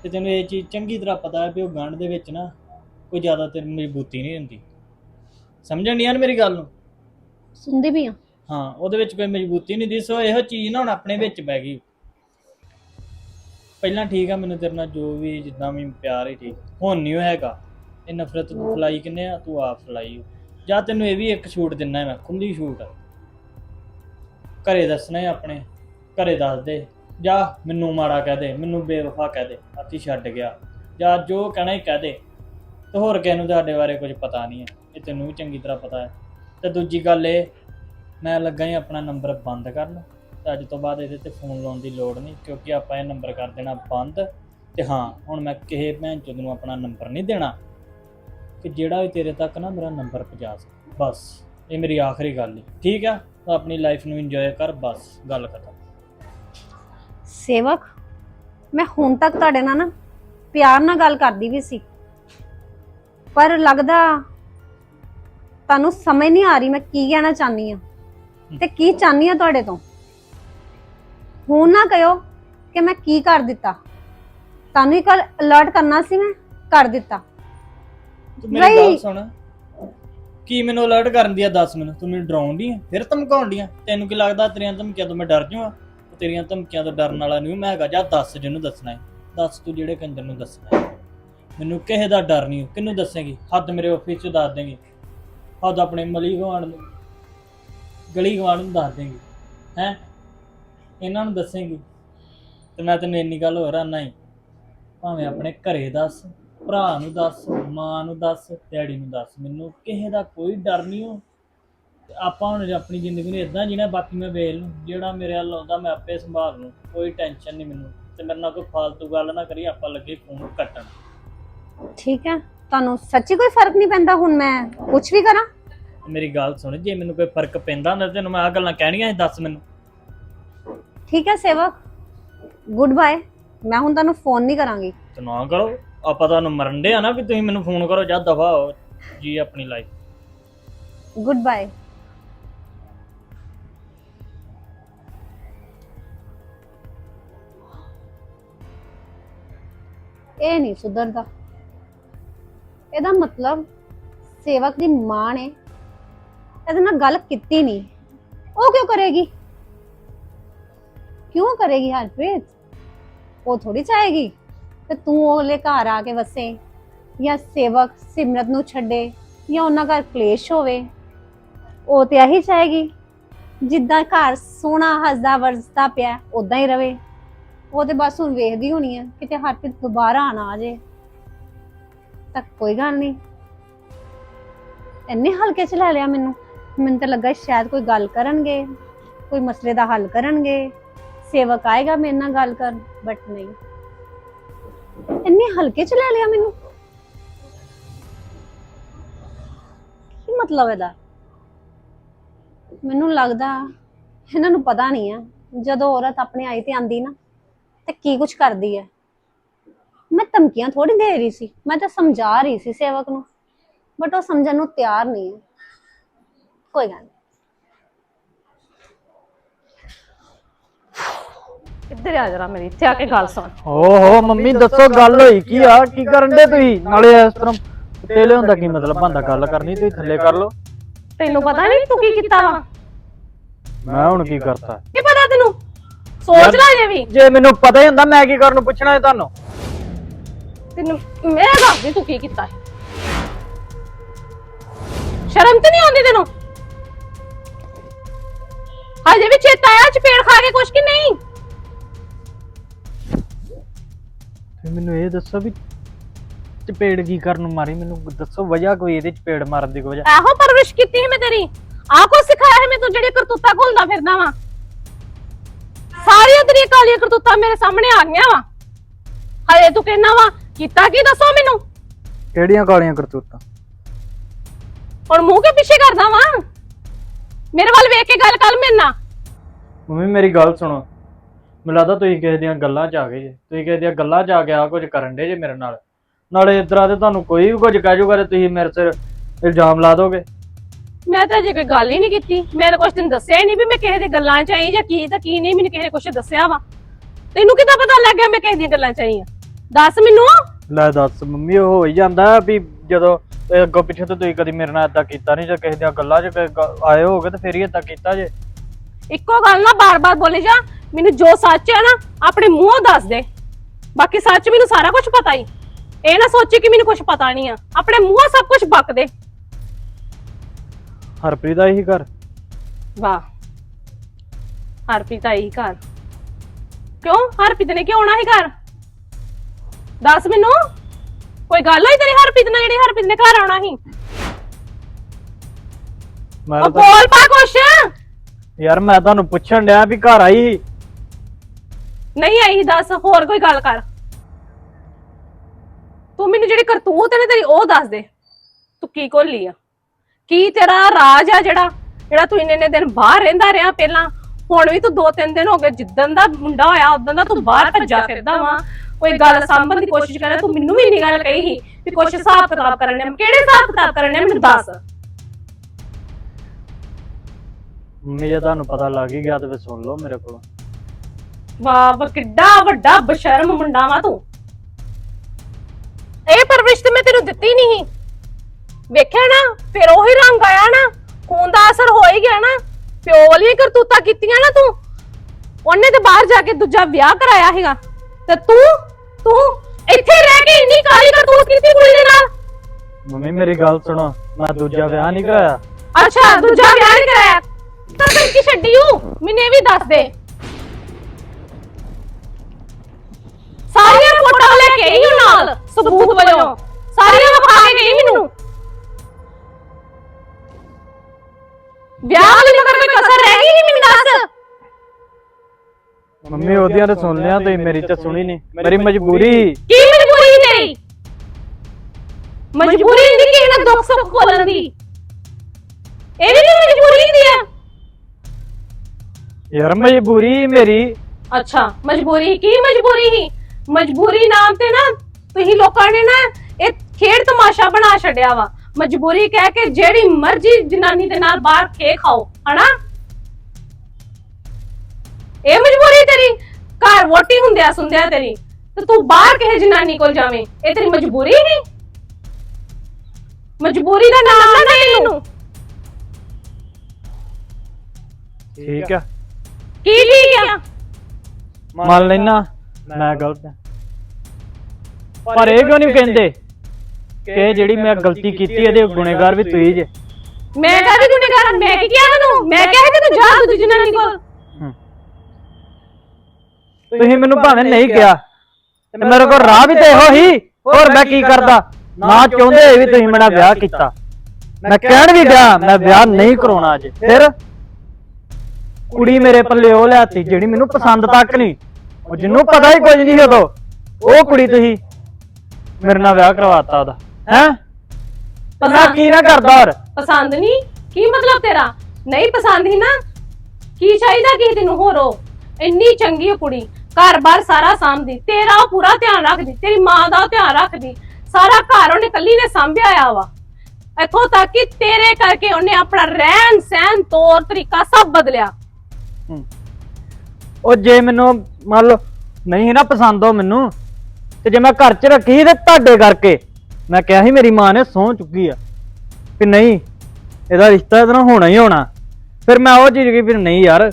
ਤੇ ਤੈਨੂੰ ਇਹ ਚੀਜ਼ ਚੰਗੀ ਤਰ੍ਹਾਂ ਪਤਾ ਹੈ ਵੀ ਉਹ ਗੰਢ ਦੇ ਵਿੱਚ ਨਾ ਕੋਈ ਜ਼ਿਆਦਾ ਤੇਰੀ ਮਜ਼ਬੂਤੀ ਨਹੀਂ ਹੁੰਦੀ। ਸਮਝਣ ਨਹੀਂ ਯਾਰ ਮੇਰੀ ਗੱਲ ਨੂੰ? ਸੁਣਦੀ ਵੀ ਆ। ਹਾਂ ਉਹਦੇ ਵਿੱਚ ਕੋਈ ਮਜ਼ਬੂਤੀ ਨਹੀਂ ਦੀ ਸੋ ਇਹੋ ਚੀਜ਼ ਨਾ ਹੁਣ ਆਪਣੇ ਵਿੱਚ ਬਹਿ ਗਈ। ਪਹਿਲਾਂ ਠੀਕ ਆ ਮੈਨੂੰ ਤੇਰੇ ਨਾਲ ਜੋ ਵੀ ਜਿੱਦਾਂ ਵੀ ਪਿਆਰ ਹੀ ਠੀਕ। ਹੁਣ ਨਹੀਂ ਹੈਗਾ। ਇਹ ਨਫ਼ਰਤ ਤੂੰ ਫਲਾਈ ਕਿੰਨੇ ਆ? ਤੂੰ ਆਪ ਫਲਾਈ। ਜਾਂ ਤੈਨੂੰ ਇਹ ਵੀ ਇੱਕ ਛੂਟ ਦਿੰਨਾ ਮੈਂ ਖੁੱਲੀ ਛੂਟ। ਘਰੇ ਦੱਸਣਾ ਹੈ ਆਪਣੇ ਘਰੇ ਦੱਸ ਦੇ। ਜਾਂ ਮੈਨੂੰ ਮਾੜਾ ਕਹਿ ਦੇ, ਮੈਨੂੰ ਬੇਵਫਾ ਕਹਿ ਦੇ ਆਤੀ ਛੱਡ ਗਿਆ। ਜਾਂ ਜੋ ਕਹਿਣਾ ਹੀ ਕਹਿ ਦੇ। ਤੇ ਹੋਰ ਕਿਸੇ ਨੂੰ ਤੁਹਾਡੇ ਬਾਰੇ ਕੁਝ ਪਤਾ ਨਹੀਂ ਹੈ। ਇਹ ਤੈਨੂੰ ਵੀ ਚੰਗੀ ਤਰ੍ਹਾਂ ਪਤਾ ਹੈ। ਤੇ ਦੂਜੀ ਗੱਲ ਇਹ, ਮੈਂ ਲੱਗਾ ਹੀ ਆਪਣਾ ਨੰਬਰ ਬੰਦ ਕਰਨ। ਤੇ ਅੱਜ ਤੋਂ ਬਾਅਦ ਇਹਦੇ ਤੇ ਫੋਨ ਲਾਉਣ ਦੀ ਲੋੜ ਨਹੀਂ, ਕਿਉਂਕਿ ਆਪਾਂ ਇਹ ਨੰਬਰ ਕਰ ਦੇਣਾ ਬੰਦ। ਤੇ ਹਾਂ, ਹੁਣ ਮੈਂ ਕਿਸੇ ਭੈਣ ਚੋਦ ਨੂੰ ਆਪਣਾ ਨੰਬਰ ਨਹੀਂ ਦੇਣਾ, ਕਿ ਜਿਹੜਾ ਵੀ ਤੇਰੇ ਤੱਕ ਨਾ ਮੇਰਾ ਨੰਬਰ ਪਹੁੰਚਾ ਸਕੇ। ਬਸ, ਇਹ ਮੇਰੀ ਆਖਰੀ ਗੱਲ ਹੈ ਠੀਕ ਆ? ਆਪਣੀ ਲਾਈਫ ਨੂੰ ਇੰਜੋਏ ਕਰ, ਬਸ, ਗੱਲ ਖਤਮ। ਸੇਵਕ ਮੈਂ ਹੁਣ ਤੱਕ ਤੁਹਾਡੇ ਨਾਲ ਨਾ ਪਿਆਰ ਨਾਲ ਗੱਲ ਕਰਦੀ ਵੀ ਸੀ। ਪਰ ਲੱਗਦਾ ਤੁਹਾਨੂੰ ਸਮਝ ਨਹੀਂ ਆ ਰਹੀ ਮੈਂ ਕੀ ਕਹਿਣਾ ਚਾਹਨੀ ਆ ਤੇ ਕੀ ਚਾਹਨੀ ਆ ਤੁਹਾਡੇ ਤੋਂ। ਹੁਣ ਨਾ ਕਹਿਓ ਕਿ ਮੈਂ ਕੀ ਕਰ ਦਿੱਤਾ। ਤੁਹਾਨੂੰ ਇੱਕ ਅਲਰਟ ਕਰਨਾ ਸੀ ਮੈਂ ਕਰ ਦਿੱਤਾ। ਤੂੰ ਮੇਰੀ ਗੱਲ ਨਹੀਂ। ਸੁਣ। ਕੀ ਮੈਨੂੰ ਅਲਰਟ ਕਰਨ ਦੀ ਆ? ਦੱਸ ਮੈਨੂੰ। ਤੂੰ ਮੈਨੂੰ ਡਰਾਉਣ ਦੀ ਆ ਫਿਰ ਧਮਕਾਉਣ ਦੀ ਆ? ਤੈਨੂੰ ਕੀ ਲੱਗਦਾ ਤੇਰੀਆਂ ਧਮਕੀਆਂ ਤੋਂ ਮੈਂ ਡਰ ਜਾਵਾਂ ਤੇਰੀਆਂ ਧਮਕੀਆਂ ਤੋਂ ਡਰਨ ਵਾਲਾ ਨਹੀਂ, ਮੈਂ ਹੈਗਾ, ਜਾ ਦੱਸ ਜਿਹਨੂੰ ਦੱਸਣਾ ਹੈ। ਦੱਸ ਤੂੰ ਜਿਹੜੇ ਕੰਜਰ ਨੂੰ ਦੱਸਣਾ ਹੈ। ਮੈਨੂੰ ਕਿਸੇ ਦਾ ਡਰ ਨਹੀਂ ਕਿਹਨੂੰ ਦੱਸੇਗੀ? ਹੱਦ ਮੇਰੇ ਆਫਿਸ 'ਚ ਦੱਸ ਦੇਗੀ ਹੱਦ ਆਪਣੇ ਮਲੀ ਗਵਾਂਡ ਨੂੰ, ਗਲੀ ਗਵਾਂਡ ਨੂੰ ਦੱਸ ਦੇਗੀ ਹੈ? ਇਹਨਾਂ ਨੂੰ ਦੱਸੇਗੀ। ਤੇ ਮੈਂ ਤੈਨੂੰ ਇੰਨੀ ਗੱਲ ਹੋਰ ਆਨਾ ਹੀ, ਭਾਵੇਂ ਆਪਣੇ ਘਰੇ ਦੱਸ, ਭਰਾ ਨੂੰ ਦੱਸ, ਮਾਂ ਨੂੰ ਦੱਸ, ਡੈਡੀ ਨੂੰ ਦੱਸ। ਮੈਨੂੰ ਕਿਸੇ ਦਾ ਕੋਈ ਡਰ ਨਹੀਂ ਹੋ ਤੇ ਆਪਾਂ ਹੁਣ ਆਪਣੀ ਜ਼ਿੰਦਗੀ ਨੂੰ ਇਦਾਂ ਜੀਣਾ ਬਾਕੀ ਮੈਂ ਵੇਖ ਲੂੰ ਜਿਹੜਾ ਮੇਰੇ ਵੱਲ ਆਉਂਦਾ ਮੈਂ ਆਪੇ ਸੰਭਾਲ ਲੂੰ ਕੋਈ ਟੈਨਸ਼ਨ ਨਹੀਂ ਮੈਨੂੰ। ਤੇ ਮੇਰੇ ਨਾਲ ਕੋਈ ਫਾਲਤੂ ਗੱਲ ਨਾ ਕਰੀ ਆਪਾਂ ਲੱਗੇ ਫੋਨ ਕੱਟਣ। ਠੀਕ ਹੈ ਤੁਹਾਨੂੰ ਸੱਚੀ ਕੋਈ ਫ਼ਰਕ ਨਹੀਂ ਪੈਂਦਾ ਹੁਣ ਮੈਂ ਕੁਝ ਵੀ ਕਰਾਂ? ਮੇਰੀ ਗੱਲ ਸੁਣ ਜੇ ਮੈਨੂੰ ਕੋਈ ਫ਼ਰਕ ਪੈਂਦਾ ਹੁੰਦਾ ਤੈਨੂੰ ਮੈਂ ਆ ਗੱਲਾਂ ਕਹਿਣੀਆਂ ਸੀ ਦੱਸ ਮੈਨੂੰ। ਠੀਕ ਹੈ ਸੇਵਕ। ਗੁੱਡ ਬਾਏ ਮੈਂ ਹੁਣ ਤੁਹਾਨੂੰ ਫੋਨ ਨਹੀਂ ਕਰਾਂਗੀ। ਤੇ ਨਾ ਕਰੋ ਆਪਾਂ ਤੁਹਾਨੂੰ ਮਰਨ ਦੇ ਆ ਨਾ ਵੀ ਤੁਸੀਂ ਮੈਨੂੰ ਫੋਨ ਕਰੋ ਜਾਂ ਦਫਾ ਹੋ ਜੀ ਆਪਣੀ ਲਾਈਫ ਗੁੱਡ ਬਾਏ ਇਹ ਨਹੀਂ ਸੁਧਰਦਾ। ਇਹਦਾ ਮਤਲਬ ਸੇਵਕ ਦੀ ਮਾਂ ਨੇ ਇਹਦੇ ਨਾਲ ਗੱਲ ਕੀਤੀ ਨਹੀਂ। ਉਹ ਕਿਉਂ ਕਰੇਗੀ? ਕਿਉਂ ਕਰੇਗੀ ਹਰਪ੍ਰੀਤ? ਉਹ ਥੋੜੀ ਚਾਹੇਗੀ ਤੇ ਤੂੰ ਉਹਲੇ ਘਰ ਆ ਕੇ ਵਸੇ ਜਾਂ ਸੇਵਕ ਸਿਮਰਤ ਨੂੰ ਛੱਡੇ ਜਾਂ ਉਹਨਾਂ ਘਰ ਕਲੇਸ਼ ਹੋਵੇ। ਉਹ ਤੇ ਇਹੀ ਚਾਹੇਗੀ, ਜਿੱਦਾਂ ਘਰ ਸੋਹਣਾ, ਹੱਸਦਾ ਵਰਸਦਾ ਪਿਆ ਉਦਾਂ ਹੀ ਰਵੇ। ਉਹ ਤੇ ਬਸ ਹੁਣ ਵੇਖਦੀ ਹੋਣੀ ਆ, ਕਿਤੇ ਹਰਪ੍ਰੀਤ ਦੁਬਾਰਾ ਨਾ ਆ ਜੇ। ਤਾਂ ਕੋਈ ਗੱਲ ਨਹੀਂ। ਇੰਨੇ ਹਲਕੇ ਚ ਲੈ ਲਿਆ ਮੈਨੂੰ। ਮੈਨੂੰ ਤਾਂ ਲੱਗਾ ਸ਼ਾਇਦ ਕੋਈ ਗੱਲ ਕਰਨਗੇ, ਕੋਈ ਮਸਲੇ ਦਾ ਹੱਲ ਕਰਨਗੇ। ਸੇਵਕ ਆਏਗਾ ਮੇਰੇ ਨਾਲ ਗੱਲ ਕਰਨ ਬਟ ਨਹੀਂ। ਇੰਨੇ ਹਲਕੇ ਚ ਲੈ ਲਿਆ ਮੈਨੂੰ। ਕੀ ਮਤਲਬ ਇਹਦਾ? ਮੈਨੂੰ ਲੱਗਦਾ, ਇਹਨਾਂ ਨੂੰ ਪਤਾ ਨਹੀਂ ਆ। ਜਦੋਂ ਔਰਤ ਆਪਣੇ ਆਈ ਤੇ ਆਂਦੀ ਨਾ ਤੇ ਕੀ ਕੁਝ ਕਰਦੀ ਹੈ ਮੈਂ ਧਮਕੀਆਂ ਥੋੜੀ ਦੇ ਰਹੀ ਸੀ। ਮੈਂ ਤਾਂ ਸਮਝਾ ਰਹੀ ਸੀ ਸੇਵਕ ਨੂੰ ਬਟ ਉਹ ਸਮਝਣ ਨੂੰ ਤਿਆਰ ਨਹੀਂ ਹੈ ਕੋਈ ਗੱਲ ਨਹੀਂ ਇੱਧਰ ਆ ਜਰਾ ਮੇਰੀ ਇੱਥੇ ਆ ਕੇ ਗੱਲ ਸੁਣ। ਓਹੋ ਮੰਮੀ ਦੱਸੋ ਗੱਲ ਹੋਈ ਕੀ ਆ? ਕੀ ਕਰਨ ਦੇ ਤੁਸੀਂ? ਨਾਲੇ ਇਸ ਤਰ੍ਹਾਂ ਤੇਲੇ ਹੁੰਦਾ ਕੀ ਮਤਲਬ? ਬੰਦਾ ਗੱਲ ਕਰਨੀ ਤੁਸੀਂ ਥੱਲੇ ਕਰ ਲਓ। ਤੈਨੂੰ ਪਤਾ ਨਹੀਂ ਤੂੰ ਕੀ ਕੀਤਾ ਵਾ? ਮੈਂ ਹੁਣ ਕੀ ਕਰਤਾ? ਕੀ ਪਤਾ ਤੈਨੂੰ? ਸੋਚ ਲੈ ਜੇ ਵੀ। ਜੇ ਮੈਨੂੰ ਪਤਾ ਹੀ ਹੁੰਦਾ ਮੈਂ ਕੀ ਕਰਨ ਨੂੰ ਪੁੱਛਣਾ ਹੈ ਤੁਹਾਨੂੰ। ਤੈਨੂੰ ਮੈਂ ਦੱਸਦੀ ਤੂੰ ਕੀ ਕੀਤਾ ਹੈ? ਸ਼ਰਮ ਤੇ ਨਹੀਂ ਆਉਂਦੀ ਤੈਨੂੰ? ਹਜੇ ਵੀ ਚੇਤਾ ਆਇਆ ਚਪੇੜ ਖਾ ਕੇ ਕੁਛ ਕਿ ਨਹੀਂ? ਤੇ ਮੈਨੂੰ ਇਹ ਦੱਸੋ ਵੀ ਚਪੇੜ ਕੀ ਕਰਨ ਨੂੰ ਮਾਰੀ? ਮੈਨੂੰ ਦੱਸੋ ਵਜ੍ਹਾ ਕੋਈ ਇਹਦੇ ਚਪੇੜ ਮਾਰਨ ਦੀ ਕੋਈ ਵਜ੍ਹਾ। ਇਹੋ ਪਰਵਿਸ਼ ਕੀਤੀ ਹੈ ਮੈਂ ਤੇਰੀ। ਆਹ ਕੁਛ ਸਿਖਾਇਆ ਹੈ ਮੈਂ ਤੂੰ ਜਿਹੜੀ ਕਰਤੂਤਾ ਘੁਲਦਾ ਫਿਰਦਾ ਵਾ। ਸਾਰੀਆਂ ਤੇਰੀਆਂ ਕਾਲੀਆਂ ਕਰਤੂਤਾਂ ਮੇਰੇ ਸਾਹਮਣੇ ਆ ਗਈਆਂ ਵਾ। ਹਜੇ ਤੂੰ ਕਹਿਣਾ ਵਾ ਕੀਤਾ ਕੀ ਦੱਸੋ ਮੈਨੂੰ? ਕਿਹੜੀਆਂ ਕਾਲੀਆਂ ਕਰਤੂਤਾਂ? ਹੁਣ ਮੂੰਹ ਕੇ ਪਿੱਛੇ ਕਰਦਾ ਵਾ? ਮੇਰੇ ਵੱਲ ਵੇਖ ਕੇ ਗੱਲ ਕਰ ਮੇਰੇ ਨਾਲ। ਮੰਮੀ ਮੇਰੀ ਗੱਲ ਸੁਣੋ। ਮੈਨੂੰ ਲੱਗਦਾ ਤੁਸੀਂ ਕਿਸੇ ਦੀਆਂ ਗੱਲਾਂ 'ਚ ਆ ਗਏ ਜੇ। ਤੁਸੀਂ ਕਿਸੇ ਦੀਆਂ ਗੱਲਾਂ 'ਚ ਆ ਕੇ ਆ ਕੁਝ ਕਰਨ ਦੇ ਜੇ ਮੇਰੇ ਨਾਲ। ਨਾਲੇ ਇਧਰਾਂ ਤੇ ਤੁਹਾਨੂੰ ਕੋਈ ਵੀ ਕੁਝ ਕਹਿ ਜੂਗਾ ਤੇ ਤੁਸੀਂ ਮੇਰੇ ਸਿਰ ਇਲਜ਼ਾਮ ਲਾ ਦੋਗੇ। ਮੈਂ ਤਾਂ ਅਜੇ ਕੋਈ ਗੱਲ ਹੀ ਨਹੀਂ ਕੀਤੀ। ਮੈਂ ਤਾਂ ਕੁਛ ਤੈਨੂੰ ਦੱਸਿਆ ਹੀ ਨਹੀਂ ਵੀ ਮੈਂ ਕਿਸੇ ਦੀ ਗੱਲਾਂ ਚ ਆਈ ਜਾਂ ਕੀ ਤਾਂ ਕੀ ਨਹੀਂ ਮੈਨੂੰ ਕਿਸੇ ਨੇ ਕੁਛ ਦੱਸਿਆ ਵਾ। ਤੈਨੂੰ ਕਿੱਦਾਂ ਪਤਾ ਲੱਗ ਗਿਆ ਮੈਂ ਕਿਸੇ ਦੀਆਂ ਗੱਲਾਂ ਚ ਆਈ ਆ? ਦੱਸ ਮੈਨੂੰ। ਲੈ ਦੱਸ ਮੰਮੀ ਉਹ ਹੋ ਹੀ ਜਾਂਦਾ ਵੀ ਜਦੋਂ ਇਹ ਅੱਗੋਂ ਪਿੱਛੇ ਤੋਂ ਤੁਸੀਂ ਕਦੀ ਮੇਰੇ ਨਾਲ ਏਦਾਂ ਕੀਤਾ ਨਹੀਂ ਜਾਂ ਕਿਸੇ ਦੀਆਂ ਗੱਲਾਂ 'ਚ ਕ- ਗ- ਆਏ ਹੋਗੇ ਤੇ ਫੇਰ ਹੀ ਏਦਾਂ ਕੀਤਾ ਜੇ। ਇੱਕੋ ਗੱਲ ਨਾ ਬਾਰ-ਬਾਰ ਬੋਲੀ ਜਾ। ਮੈਨੂੰ ਜੋ ਸੱਚ ਹੈ ਨਾ ਆਪਣੇ ਮੂੰਹੋਂ ਦੱਸ ਦੇ। ਬਾਕੀ ਸੱਚ ਮੈਨੂੰ ਸਾਰਾ ਕੁਝ ਪਤਾ ਹੀ। ਇਹ ਨਾ ਸੋਚੀ ਕਿ ਮੈਨੂੰ ਕੁਝ ਪਤਾ ਨਹੀਂ ਆ। ਆਪਣੇ ਮੂੰਹੋਂ ਸਭ ਕੁਝ ਬਕ ਦੇ। ਹਰਪ੍ਰੀਤ ਦਾ ਇਹੀ ਘਰ? ਵਾਹ। ਹਰਪ੍ਰੀਤ ਆਈ ਘਰ। ਕਿਉਂ? ਹਰਪ੍ਰੀਤ ਨੇ ਕਿਉਂ ਆਉਣਾ ਸੀ ਘਰ? ਦੱਸ ਮੈਨੂੰ। ਕੋਈ ਗੱਲ ਹੋਈ ਤੇਰੀ ਹਰਪ੍ਰੀਤ ਨਾਲ ਜਿਹੜੀ ਹਰਪ੍ਰੀਤ ਨੇ ਘਰ ਆਉਣਾ ਸੀ? ਮੈਂ ਉਹ ਤਾਂ ਬੋਲ ਪਾ ਕੁਛ। ਯਾਰ ਮੈਂ ਤੁਹਾਨੂੰ ਪੁੱਛਣ ਡਿਆ ਵੀ ਘਰ ਆਈ ਸੀ। ਨਹੀਂ ਆਈ ਦੱਸ। ਹੋਰ ਕੋਈ ਗੱਲ ਕਰ। ਤੂੰ ਮੈਨੂੰ ਜਿਹੜੀ ਕਰਤੂਤ ਹੈ ਨਾ ਤੇਰੀ ਉਹ ਦੱਸ ਦੇ। ਤੂੰ ਕੀ ਘੋਲੀ ਆ? ਕੀ ਤੇਰਾ ਰਾਜ ਆ ਜਿਹੜਾ? ਜਿਹੜਾ ਤੂੰ ਇੰਨੇ ਇੰਨੇ ਦਿਨ ਬਾਹਰ ਰਹਿੰਦਾ ਰਿਹਾ ਪਹਿਲਾਂ? ਹੁਣ ਵੀ ਤੂੰ ਦੋ ਤਿੰਨ ਦਿਨ ਹੋ ਗਏ ਜਿੱਦਣ ਦਾ ਮੁੰਡਾ ਹੋਇਆ ਉਦੋਂ ਦਾ ਤੂੰ ਬਾਹਰ ਭੱਜਾ ਫਿਰਦਾ ਵਾ। ਕੋਈ ਗੱਲ ਸਾਂਭਣ ਦੀ ਕੋਸ਼ਿਸ਼ ਕਰੇ ਤੂੰ ਮੈਨੂੰ ਵੀ ਇੰਨੀ ਗੱਲ ਕਹੀ। ਸੀ ਵੀ ਕੁਛ ਹਿਸਾਬ ਕਿਤਾਬ ਕਰਨੇ ਆ। ਕਿਹੜੇ ਹਿਸਾਬ ਕਿਤਾਬ ਕਰਨੇ ਆ ਮੈਨੂੰ ਦੱਸ। ਮੰਮੀ ਜੇ ਤੁਹਾਨੂੰ ਪਤਾ ਲੱਗ ਹੀ ਗਿਆ ਤੇ ਫਿਰ ਸੁਣ ਲਓ ਮੇਰੇ ਕੋਲ। ਵਾਹ ਵਾ ਕਿੱਡਾ ਵੱਡਾ ਬਸ਼ਰਮ ਮੁੰਡਾ ਵਾ ਤੂੰ। ਇਹ ਪਰਵਰਿਸ਼ ਤੇ ਮੈਂ ਤੈਨੂੰ ਦਿੱਤੀ ਨਹੀਂ ਵੇਖਿਆ ਨਾ ਫਿਰ ਉਹੀ ਰੰਗ ਆਇਆ ਨਾ ਖੂਨ ਦਾ ਅਸਰ ਹੋ ਹੀ ਗਿਆ ਨਾ ਪਿਓ ਵਾਲੀਆਂ ਕਰਤੂਤਾਂ ਕੀਤੀਆਂ ਨਾ ਤੂੰ। ਉਹਨੇ ਤੇ ਬਾਹਰ ਜਾ ਕੇ ਦੂਜਾ ਵਿਆਹ ਕਰਾਇਆ ਹੈਗਾ ਤੇ ਤੂੰ ਤੂੰ ਇੱਥੇ ਰਹਿ ਕੇ ਇੰਨੀ ਕਾਲੀ ਕਰਤੂਤ ਕੀਤੀ ਕੁੜੀ ਦੇ ਨਾਲ? ਮੰਮੀ ਮੇਰੀ ਗੱਲ ਸੁਣੋ ਮੈਂ ਦੂਜਾ ਵਿਆਹ ਨਹੀਂ ਕਰਾਇਆ। ਅੱਛਾ ਦੂਜਾ ਵਿਆਹ ਨਹੀਂ ਕਰਾਇਆ? ਤਾਂ ਫਿਰ ਕੀ ਛੱਡੀ ਹੂੰ ਮੈਨੂੰ ਇਹ ਵੀ ਦੱਸ ਦੇ। ਸਾਰੀਆਂ ਫੋਟੋਆਂ ਲੈ ਕੇ ਆਈ ਹੂੰ ਨਾਲ ਸਬੂਤ ਵਜੋਂ ਸਾਰੀਆਂ ਵਿਖਾ ਕੇ ਗਈ ਮੈਨੂੰ। ਵਿਆਹ ਵਾਲੀ ਮਗਰ ਕੋਈ ਕਸਰ ਰਹਿ ਗਈ ਨਹੀਂ ਮੈਨੂੰ ਦੱਸ। ਮੰਮੀ ਉਹਦੀਆਂ ਤਾਂ ਸੁਣ ਲਿਆ ਤੁਸੀਂ ਮੇਰੀ ਤਾਂ ਸੁਣੀ ਨਹੀਂ ਮੇਰੀ ਮਜਬੂਰੀ। ਕੀ ਮਜਬੂਰੀ ਤੇਰੀ? ਮਜਬੂਰੀ ਨਹੀਂ ਕਿ ਇਹਨਾਂ ਦੁੱਖ ਸੁੱਖ ਖੋਲਣ ਦੀ। ਇਹ ਵੀ ਨਹੀਂ ਮਜਬੂਰੀ ਹੁੰਦੀ ਆ? ਯਾਰ ਮਜਬੂਰੀ ਮੇਰੀ। ਅੱਛਾ ਮਜਬੂਰੀ ਕੀ ਮਜਬੂਰੀ? ਹੀ ਮਜਬੂਰੀ ਨਾਮ ਤੇ ਨਾ ਤੁਸੀਂ ਲੋਕਾਂ ਨੇ ਨਾ ਇਹ ਖੇਡ ਤਮਾਸ਼ਾ ਬਣਾ ਛੱਡਿਆ ਵਾ। ਮਜਬੂਰੀ ਕਹਿ ਕੇ ਜਿਹੜੀ ਮਰਜ਼ੀ ਜਨਾਨੀ ਦੇ ਨਾਲ ਬਾਹਰ ਖੇ ਖਾਓ ਹਨਾ? ਇਹ ਮਜਬੂਰੀ ਤੇਰੀ? ਘਰ ਵੋਟੀ ਹੁੰਦਿਆ ਸੁੰਦਿਆ ਤੇਰੀ। ਤੇ ਤੂੰ ਬਾਹਰ ਕਿਸੇ ਜਨਾਨੀ ਕੋਲ ਜਾਵੇਂ ਇਹ ਤੇਰੀ ਮਜਬੂਰੀ ਨਹੀਂ? ਮਜਬੂਰੀ ਦਾ ਨਾਮ ਨਾ ਦੇ ਇਹਨੂੰ ਠੀਕ ਆ। ਕੀ ਠੀਕ ਆ? ਮੰਨ ਲੈਣਾ ਮੈਂ ਗਲਤ ਹਾਂ ਪਰ ਇਹ ਕਿਉਂ ਨਹੀਂ ਕਹਿੰਦੇ? ਕਿ ਜਿਹੜੀ ਮੈਂ ਗਲਤੀ ਕੀਤੀ ਇਹਦੇ ਗੁਨੇਗਾਰ ਵੀ ਤੁਸੀਂ ਜੇ। ਮੈਂ ਕਹਦੀ ਗੁਨੇਗਾਰ ਮੈਂ ਕੀ ਕਿਹਾ ਤੈਨੂੰ? ਮੈਂ ਕਿਹਾ ਕਿ ਤੂੰ ਜਾ ਦੂਜੀ ਜਨਾਨੀ ਕੋਲ। ਹਮ। ਤੁਸੀਂ ਮੈਨੂੰ ਭਾਵੇਂ ਨਹੀਂ ਕਿਹਾ। ਤੇ ਮੇਰੇ ਕੋਲ ਰਾਹ ਵੀ ਤੇ ਇਹੋ ਹੀ। ਹੋਰ ਮੈਂ ਕੀ ਕਰਦਾ? ਨਾ ਚਾਹੁੰਦੇ ਹੋਏ ਵੀ ਤੁਸੀਂ ਮੇਰਾ ਵਿਆਹ ਕੀਤਾ। ਮੈਂ ਕਹਿਣ ਵੀ ਗਿਆ ਮੈਂ ਵਿਆਹ ਨਹੀਂ ਕਰਾਉਣਾ ਅੱਜ। ਫਿਰ ਕੁੜੀ ਮੇਰੇ ਪੱਲੇ ਉਹ ਲਿਆਤੀ ਜਿਹੜੀ ਮੈਨੂੰ ਪਸੰਦ ਤੱਕ ਨਹੀਂ। ਉਹ ਜਿਹਨੂੰ ਪਤਾ ਹੀ ਕੁਝ ਨਹੀਂ ਉਦੋਂ। ਉਹ ਕੁੜੀ ਤੁਸੀਂ ਮੇਰੇ ਨਾਲ ਵਿਆਹ ਕਰਵਾਤਾ ਉਹਦਾ। ਹੈ? ਮੈਂ ਕੀ ਨਾ ਕਰਦਾ। ਹੋਰ? ਪਸੰਦ ਨਹੀਂ? ਕੀ ਮਤਲਬ ਤੇਰਾ? ਨਹੀਂ ਪਸੰਦ ਹੀ ਨਾ। ਕੀ ਚਾਹੀਦਾ ਕੀ ਤੈਨੂੰ ਹੋਰ ਉਹ? ਇੰਨੀ ਚੰਗੀ ਉਹ ਕੁੜੀ ਘਰ-ਬਾਰ ਸਾਰਾ ਸਾਂਭਦੀ। ਤੇਰਾ ਉਹ ਪੂਰਾ ਧਿਆਨ ਰੱਖਦੀ ਤੇਰੀ ਮਾਂ ਦਾ ਉਹ ਧਿਆਨ ਰੱਖਦੀ। ਸਾਰਾ ਘਰ ਉਹਨੇ ਕੱਲੀ ਨੇ ਸਾਂਭਿਆ ਆ ਵਾ। ਇੱਥੋਂ ਤੱਕ ਕਿ ਤੇਰੇ ਕਰਕੇ ਉਹਨੇ ਆਪਣਾ ਰਹਿਣ ਸਹਿਣ ਤੌਰ ਤਰੀਕਾ ਸਭ ਬਦਲਿਆ। ਹੂੰ। ਉਹ ਜੇ ਮੈਨੂੰ ਮੰਨ ਲਓ ਨਹੀਂ ਨਾ ਪਸੰਦ ਉਹ ਮੈਨੂੰ ਤੇ ਜੇ ਮੈਂ ਘਰ 'ਚ ਰੱਖੀ ਤੇ ਤੁਹਾਡੇ ਕਰਕੇ ਮੈਂ ਕਿਹਾ ਸੀ ਮੇਰੀ ਮਾਂ ਨੇ ਸਹੁੰ ਚੁੱਕੀ ਆ ਕਿ ਨਹੀਂ, ਇਹਦਾ ਰਿਸ਼ਤਾ ਇਹਦੇ ਨਾਲ ਹੋਣਾ ਹੀ ਹੋਣਾ। ਫਿਰ ਮੈਂ ਉਹ ਚੀਜ਼ ਕੀ ਫਿਰ ਨਹੀਂ ਯਾਰ,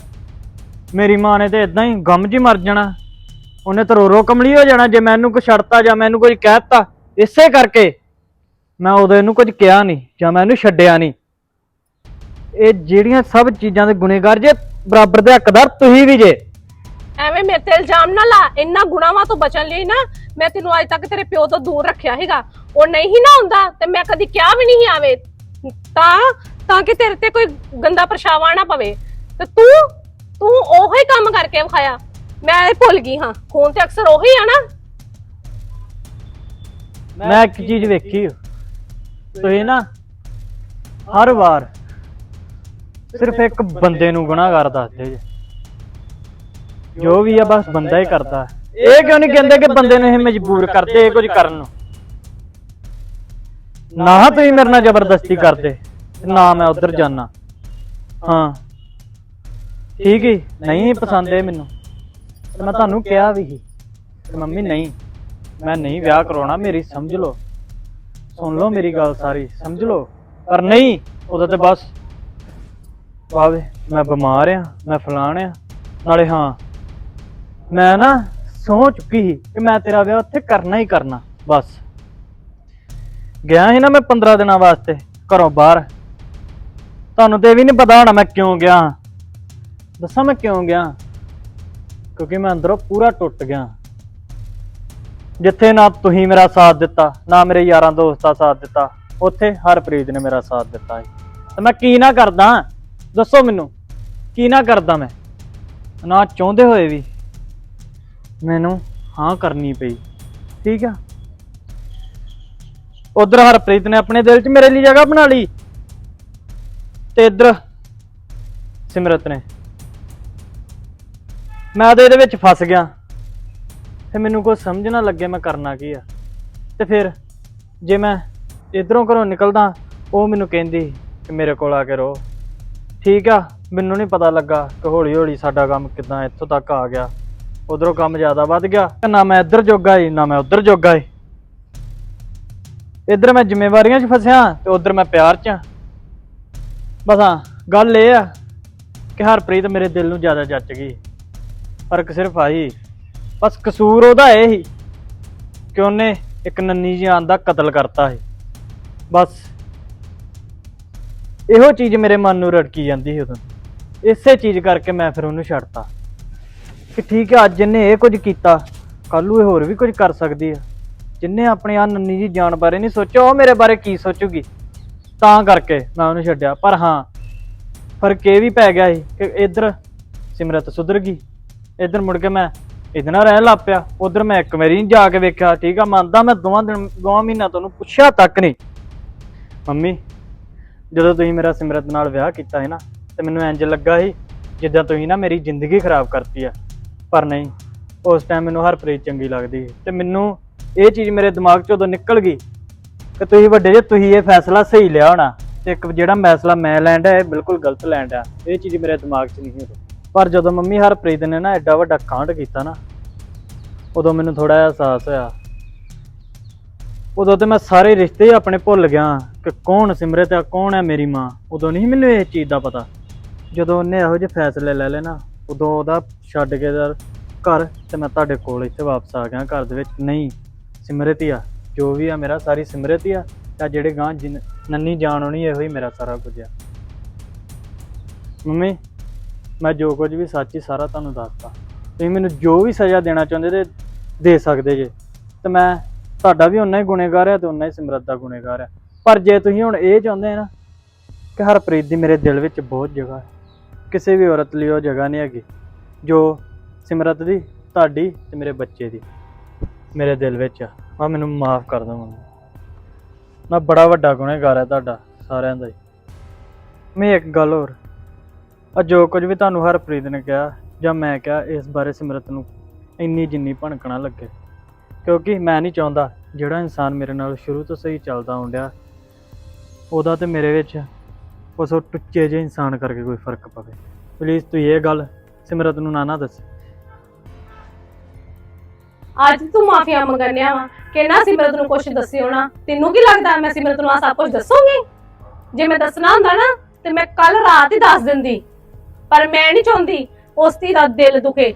ਮੇਰੀ ਮਾਂ ਨੇ ਤੇ ਇਦਾਂ ਹੀ ਗਮ ਜੀ ਮਰ ਜਾਣਾ। ਉਹਨੇ ਤਾਂ ਰੋ ਰੋ ਕਮਲੀ ਹੋ ਜਾਣਾ, ਜੇ ਮੈਨੂੰ ਕੁਛ ਛੱਡਤਾ ਜਾਂ ਮੈਨੂੰ ਕੁਝ ਕਹਿਤਾ, ਇਸੇ ਕਰਕੇ ਮੈਂ ਉਦੋਂ ਇਹਨੂੰ ਕੁਝ ਕਿਹਾ ਨਹੀਂ ਜਾਂ ਮੈਂ ਇਹਨੂੰ ਛੱਡਿਆ ਨਹੀਂ। ਇਹ ਜਿਹੜੀਆਂ ਸਭ ਚੀਜ਼ਾਂ ਦੇ ਗੁਨੇਗਾਰ ਜੇ, ਬਰਾਬਰ ਦੇ ਹੱਕਦਾਰ ਤੁਸੀਂ ਵੀ ਜੇ। ਐਵੇਂ ਮੇਰੇ ਤੇ ਇਲਜ਼ਾਮ ਨਾ ਲਾ ਇੰਨਾ ਗੁਨਾਹਾਂ ਤੋਂ ਬਚਣ ਲਈ ਨਾ ਮੈਂ ਤੈਨੂੰ ਅੱਜ ਤੱਕ ਤੇਰੇ ਪਿਓ ਤੋਂ ਦੂਰ ਰੱਖਿਆ ਹੈਗਾ ਉਹ ਨਹੀਂ ਨਾ ਹੁੰਦਾ ਤੇ ਮੈਂ ਕਦੀ ਕਿਹਾ ਵੀ ਨਹੀਂ ਆਵੇ ਤਾਂ ਤਾਂ ਕਿ ਤੇਰੇ ਤੇ ਕੋਈ ਗੰਦਾ ਪਰਛਾਵਾਂ ਨਾ ਪਵੇ। ਤੇ ਤੂੰ ਤੂੰ ਉਹੀ ਕੰਮ ਕਰਕੇ ਵਿਖਾਇਆ। ਮੈਂ ਇਹ ਭੁੱਲ ਗਈ ਹਾਂ। ਖੂਨ ਤੇ ਅਕਸਰ ਉਹੀ ਆ ਨਾ। ਮੈਂ ਇੱਕ ਚੀਜ਼ ਵੇਖੀ। ਤੁਸੀਂ ਨਾ ਹਰ ਵਾਰ ਸਿਰਫ ਇੱਕ ਬੰਦੇ ਨੂੰ ਗੁਨਾਹਗਾਰ ਦੱਸਦੇ ਜੇ। ਜੋ ਵੀ ਆ, ਬਸ ਬੰਦਾ ਹੀ ਕਰਦਾ। ਇਹ ਕਿਉਂ ਨਹੀਂ ਕਹਿੰਦੇ ਕਿ ਬੰਦੇ ਨੂੰ ਇਹ ਮਜਬੂਰ ਕਰਦੇ, ਇਹ ਕੁਝ ਕਰਨ ਨੂੰ? ਨਾ ਤੁਸੀਂ ਮੇਰੇ ਨਾਲ ਜ਼ਬਰਦਸਤੀ ਕਰਦੇ। ਤੇ ਨਾ ਮੈਂ ਉਧਰ ਜਾਣਾ ਹਾਂ। ਠੀਕ ਹੀ? ਨਹੀਂ ਪਸੰਦ ਇਹ ਮੈਨੂੰ। ਤੇ ਮੈਂ ਤੁਹਾਨੂੰ ਕਿਹਾ ਵੀ ਸੀ। ਕਿ ਮੰਮੀ, ਨਹੀਂ। ਮੈਂ ਨਹੀਂ ਵਿਆਹ ਕਰਾਉਣਾ, ਮੇਰੀ ਸਮਝ ਲਓ। ਸੁਣ ਲਓ ਮੇਰੀ ਗੱਲ ਸਾਰੀ, ਸਮਝ ਲਓ। ਪਰ ਨਹੀਂ, ਉਹਦਾ ਤੇ ਬਸ। ਆਵੇ ਮੈਂ ਬਿਮਾਰ ਆ, ਮੈਂ ਫਲਾਣ ਆ। ਨਾਲੇ ਹਾਂ ਮੈਂ ਨਾ ਸੋਚ ਚੁੱਕੀ ਸੀ ਕਿ ਮੈਂ ਤੇਰਾ ਵਿਆਹ ਉੱਥੇ ਕਰਨਾ ਹੀ ਕਰਨਾ, ਬਸ। ਗਿਆ ਸੀ ਨਾ ਮੈਂ 15 ਦਿਨਾਂ ਵਾਸਤੇ, ਘਰੋਂ ਬਾਹਰ। ਤੁਹਾਨੂੰ ਤੇ ਇਹ ਵੀ ਨਹੀਂ ਪਤਾ ਹੋਣਾ ਮੈਂ ਕਿਉਂ ਗਿਆ। ਦੱਸਾਂ ਮੈਂ ਕਿਉਂ ਗਿਆ? ਕਿਉਂਕਿ ਮੈਂ ਅੰਦਰੋਂ ਪੂਰਾ ਟੁੱਟ ਗਿਆ। ਜਿੱਥੇ ਨਾ ਤੁਸੀਂ ਮੇਰਾ ਸਾਥ ਦਿੱਤਾ, ਨਾ ਮੇਰੇ ਯਾਰਾਂ ਦੋਸਤਾਂ ਸਾਥ ਦਿੱਤਾ, ਉੱਥੇ ਹਰਪ੍ਰੀਤ ਨੇ ਮੇਰਾ ਸਾਥ ਦਿੱਤਾ ਸੀ। ਤੇ ਮੈਂ ਕੀ ਨਾ ਕਰਦਾ? ਦੱਸੋ ਮੈਨੂੰ, ਕੀ ਨਾ ਕਰਦਾ ਮੈਂ? ਨਾ ਚਾਹੁੰਦੇ ਹੋਏ ਵੀ। ਮੈਨੂੰ ਹਾਂ ਕਰਨੀ ਪਈ। ਠੀਕ ਆ? ਉਧਰ ਹਰਪ੍ਰੀਤ ਨੇ ਆਪਣੇ ਦਿਲ 'ਚ ਮੇਰੇ ਲਈ ਜਗ੍ਹਾ ਬਣਾ ਲਈ। ਤੇ ਇੱਧਰ ਸਿਮਰਤ ਨੇ। ਮੈਂ ਤਾਂ ਇਹਦੇ ਵਿੱਚ ਫਸ ਗਿਆ। ਤੇ ਮੈਨੂੰ ਕੋਈ ਸਮਝ ਨਾ ਲੱਗੇ ਮੈਂ ਕਰਨਾ ਕੀ ਆ। ਤੇ ਫਿਰ ਜੇ ਮੈਂ ਇਧਰੋਂ ਘਰੋਂ ਨਿਕਲਦਾ, ਉਹ ਮੈਨੂੰ ਕਹਿੰਦੀ ਕਿ ਮੇਰੇ ਕੋਲ ਆ ਕੇ ਰਹੋ ਠੀਕ ਆ? ਮੈਨੂੰ ਨਹੀਂ ਪਤਾ ਲੱਗਾ ਕਿ ਹੌਲੀ ਹੌਲੀ ਸਾਡਾ ਕੰਮ ਕਿਦਾਂ ਇੱਥੋਂ ਤੱਕ ਆ ਗਿਆ। ਉਧਰੋਂ ਕੰਮ ਜ਼ਿਆਦਾ ਵੱਧ ਗਿਆ। ਤੇ ਨਾ ਮੈਂ ਇੱਧਰ ਜੋਗਾ ਏ ਨਾ ਮੈਂ ਉੱਧਰ ਜੋਗਾ ਹੀ ਇੱਧਰ ਮੈਂ ਜ਼ਿੰਮੇਵਾਰੀਆਂ 'ਚ ਫਸਿਆ ਤੇ ਉੱਧਰ ਮੈਂ ਪਿਆਰ 'ਚ ਆਂ। ਬਸ ਹਾਂ, ਗੱਲ ਇਹ ਆ ਕਿ ਹਰਪ੍ਰੀਤ ਮੇਰੇ ਦਿਲ ਨੂੰ ਜ਼ਿਆਦਾ ਜੱਚ ਗਈ। ਫ਼ਰਕ ਸਿਰਫ ਆਹੀ, ਬਸ ਕਸੂਰ ਉਹਦਾ ਇਹ ਹੀ ਕਿ ਉਹਨੇ ਇੱਕ ਨੰਨੀ ਜਾਨ ਦਾ ਕਤਲ ਕਰਤਾ ਸੀ। ਬਸ ਇਹੋ ਚੀਜ਼ ਮੇਰੇ ਮਨ ਨੂੰ ਰੜਕੀ ਜਾਂਦੀ ਸੀ ਉਦੋਂ। ਇਸੇ ਚੀਜ਼ ਕਰਕੇ ਮੈਂ ਫਿਰ ਉਹਨੂੰ ਛੱਡਤਾ। ਕਿ ਠੀਕ ਹੈ, ਅੱਜ ਇਹਨੇ ਇਹ ਕੁਝ ਕੀਤਾ ਕੱਲ ਨੂੰ ਇਹ ਹੋਰ ਵੀ ਕੁਝ ਕਰ ਸਕਦੀ ਆ ਜਿੰਨੇ ਆਪਣੇ ਆ ਨੰਨੀ ਜੀ ਜਾਨ ਬਾਰੇ ਨਹੀਂ ਸੋਚਿਆ, ਉਹ ਮੇਰੇ ਬਾਰੇ ਕੀ ਸੋਚੂਗੀ? ਤਾਂ ਕਰਕੇ ਮੈਂ ਉਹਨੂੰ ਛੱਡਿਆ। ਪਰ ਹਾਂ, ਫ਼ਰਕ ਇਹ ਵੀ ਪੈ ਗਿਆ ਸੀ ਕਿ ਇੱਧਰ ਸਿਮਰਤ ਸੁਧਰ ਗਈ। ਇੱਧਰ ਮੁੜ ਕੇ ਮੈਂ ਇਹਦੇ ਨਾਲ ਰਹਿ ਲੱਗ ਪਿਆ। ਉਧਰ ਮੈਂ ਇੱਕ ਵਾਰੀ ਨੀ ਜਾ ਕੇ ਵੇਖਿਆ, ਠੀਕ ਆ, ਮੰਨਦਾ ਮੈਂ ਦੋਵਾਂ ਦਿਨ, ਦੋਵਾਂ ਮਹੀਨਾ ਤੁਹਾਨੂੰ ਪੁੱਛਿਆ ਤੱਕ ਨਹੀਂ। ਮੰਮੀ, ਜਦੋਂ ਤੁਸੀਂ ਮੇਰਾ ਸਿਮਰਤ ਨਾਲ ਵਿਆਹ ਕੀਤਾ ਹੈ ਨਾ, ਤੇ ਮੈਨੂੰ ਇੰਜ ਲੱਗਾ ਸੀ ਜਿੱਦਾਂ ਤੁਸੀਂ ਨਾ ਮੇਰੀ ਜ਼ਿੰਦਗੀ ਖਰਾਬ ਕਰਤੀ ਆ। ਪਰ ਨਹੀਂ। ਉਸ ਟਾਈਮ ਮੈਨੂੰ ਹਰਪ੍ਰੀਤ ਚੰਗੀ ਲੱਗਦੀ ਸੀ ਤੇ ਮੈਨੂੰ ਇਹ ਚੀਜ਼ ਮੇਰੇ ਦਿਮਾਗ 'ਚੋਂ ਉਦੋਂ ਨਿਕਲ ਗਈ ਕਿ ਤੁਸੀਂ ਵੱਡੇ ਜੇ, ਤੁਸੀਂ ਇਹ ਫੈਸਲਾ ਸਹੀ ਲਿਆ ਹੋਣਾ ਤੇ ਇੱਕ ਜਿਹੜਾ ਫੈਸਲਾ ਮੈਂ ਲੈਣ ਲੈਂਦਾ ਇਹ ਬਿਲਕੁਲ ਗਲਤ ਲੈਂਦਾ ਇਹ ਚੀਜ਼ ਮੇਰੇ ਦਿਮਾਗ 'ਚ ਨਹੀਂ ਸੀ ਉਦੋਂ। ਪਰ ਜਦੋਂ ਮੰਮੀ ਹਰਪ੍ਰੀਤ ਨੇ ਨਾ ਐਡਾ ਵੱਡਾ ਕਾਂਡ ਕੀਤਾ ਨਾ, ਉਦੋਂ ਮੈਨੂੰ ਥੋੜਾ ਜਿਹਾ ਅਹਿਸਾਸ ਹੋਇਆ। ਉਦੋਂ ਤੇ ਮੈਂ ਸਾਰੇ ਰਿਸ਼ਤੇ ਆਪਣੇ ਭੁੱਲ ਗਿਆ ਕਿ ਕੌਣ ਸਿਮਰਤ ਆ, ਕੌਣ ਹੈ ਮੇਰੀ ਮਾਂ। ਉਦੋਂ ਨਹੀਂ ਮੈਨੂੰ ਇਹ ਚੀਜ਼ ਦਾ ਪਤਾ। ਜਦੋਂ ਉਹਨੇ ਇਹੋ ਜਿਹੇ ਫੈਸਲੇ ਲੈ ਲਏ ਨਾ, ਉਦੋਂ ਉਹਦਾ ਛੱਡ ਕੇ ਦਾ ਘਰ ਤੇ ਮੈਂ ਤੁਹਾਡੇ ਕੋਲ ਇੱਥੇ ਵਾਪਸ ਆ ਗਿਆ ਘਰ ਦੇ ਵਿੱਚ। ਨਹੀਂ, ਸਿਮਰਤ ਹੀ ਆ। ਜੋ ਵੀ ਆ ਮੇਰਾ, ਸਾਰੀ ਸਿਮਰਤ ਹੀ ਆ। ਤਾਂ ਜਿਹੜੇ ਗਾਂ ਜਿਨ- ਨੰਨੀ ਜਾਣ ਹੋਣੀ, ਇਹੋ ਹੀ ਮੇਰਾ ਸਾਰਾ ਕੁਝ ਆ। ਮੰਮੀ, ਮੈਂ ਜੋ ਕੁਝ ਵੀ ਸੱਚ ਹੀ ਸਾਰਾ ਤੁਹਾਨੂੰ ਦੱਸਤਾ। ਤੁਸੀਂ ਮੈਨੂੰ ਜੋ ਵੀ ਸਜ਼ਾ ਦੇਣਾ ਚਾਹੁੰਦੇ ਤੇ ਦੇ ਸਕਦੇ ਜੇ। ਤੇ ਮੈਂ ਤੁਹਾਡਾ ਵੀ ਉਨਾ ਹੀ ਗੁਨੇਗਾਰ ਆ ਤੇ ਉਨਾ ਹੀ ਸਿਮਰਤ ਦਾ ਗੁਨੇਗਾਰ ਹੈ ਪਰ ਜੇ ਤੁਸੀਂ ਹੁਣ ਇਹ ਚਾਹੁੰਦੇ ਨਾ ਕਿ ਹਰਪ੍ਰੀਤ ਦੀ ਮੇਰੇ ਦਿਲ ਵਿੱਚ ਬਹੁਤ ਜਗ੍ਹਾ ਹੈ। ਕਿਸੇ ਵੀ ਔਰਤ ਲਈ ਉਹ ਜਗ੍ਹਾ ਨਹੀਂ ਹੈਗੀ। ਜੋ ਸਿਮਰਤ ਦੀ, ਤੁਹਾਡੀ ਤੇ ਮੇਰੇ ਬੱਚੇ ਦੀ। ਮੇਰੇ ਦਿਲ ਵਿੱਚ ਆ। ਆ ਮੈਨੂੰ ਮਾਫ ਕਰ ਦਿਓ ਮੰਮੀ ਮੈਂ ਬੜਾ ਵੱਡਾ ਗੁਨਹਗਾਰ ਹੈ ਤੁਹਾਡਾ, ਸਾਰਿਆਂ ਦਾ ਹੀ। ਮੈਂ ਇੱਕ ਗੱਲ ਹੋਰ। ਆ ਜੋ ਕੁਝ ਵੀ ਤੁਹਾਨੂੰ ਹਰਪ੍ਰੀਤ ਨੇ ਕਿਹਾ, ਜਾਂ ਮੈਂ ਕਿਹਾ, ਇਸ ਬਾਰੇ ਸਿਮਰਤ ਨੂੰ ਇੰਨੀ ਜਿੰਨੀ ਭਣਕਣਾ ਲੱਗੇ। ਕਿਉਂਕਿ ਮੈਂ ਨਹੀਂ ਚਾਹੁੰਦਾ, ਜਿਹੜਾ ਇਨਸਾਨ ਮੇਰੇ ਨਾਲ ਸ਼ੁਰੂ ਤੋਂ ਸਹੀ ਚੱਲਦਾ ਆਉਂਦਿਆ ਉਹਦਾ ਤੇ ਮੇਰੇ ਵਿੱਚ ਉਸ ਟੁੱਚੇ ਜਿਹੇ ਇਨਸਾਨ ਕਰਕੇ ਕੋਈ ਫ਼ਰਕ ਪਵੇ। ਪਲੀਜ਼ ਤੂੰ ਇਹ ਗੱਲ ਸਿਮਰਤ ਨੂੰ ਨਾ ਨਾ ਦੱਸ। ਅੱਜ ਤੂੰ ਮਾਫੀਆ ਮੰਗਣਿਆ ਵਾ। ਕਿ ਨਾ ਸਿਮਰਤ ਨੂੰ ਕੁਝ ਦੱਸਿਓ ਨਾ। ਤੈਨੂੰ ਕੀ ਲੱਗਦਾ? ਮੈਂ ਸਿਮਰਤ ਨੂੰ ਆ ਸਭ ਕੁਝ ਦੱਸੂਗੀ? ਜੇ ਮੈਂ ਦੱਸਣਾ ਹੁੰਦਾ ਨਾ, ਤੇ ਮੈਂ ਕੱਲ ਰਾਤ ਹੀ ਦੱਸ ਦਿੰਦੀ। ਪਰ ਮੈਂ ਨਹੀਂ ਚਾਹੁੰਦੀ ਉਸ ਦੀ ਦਾ ਦਿਲ ਦੁਖੇ।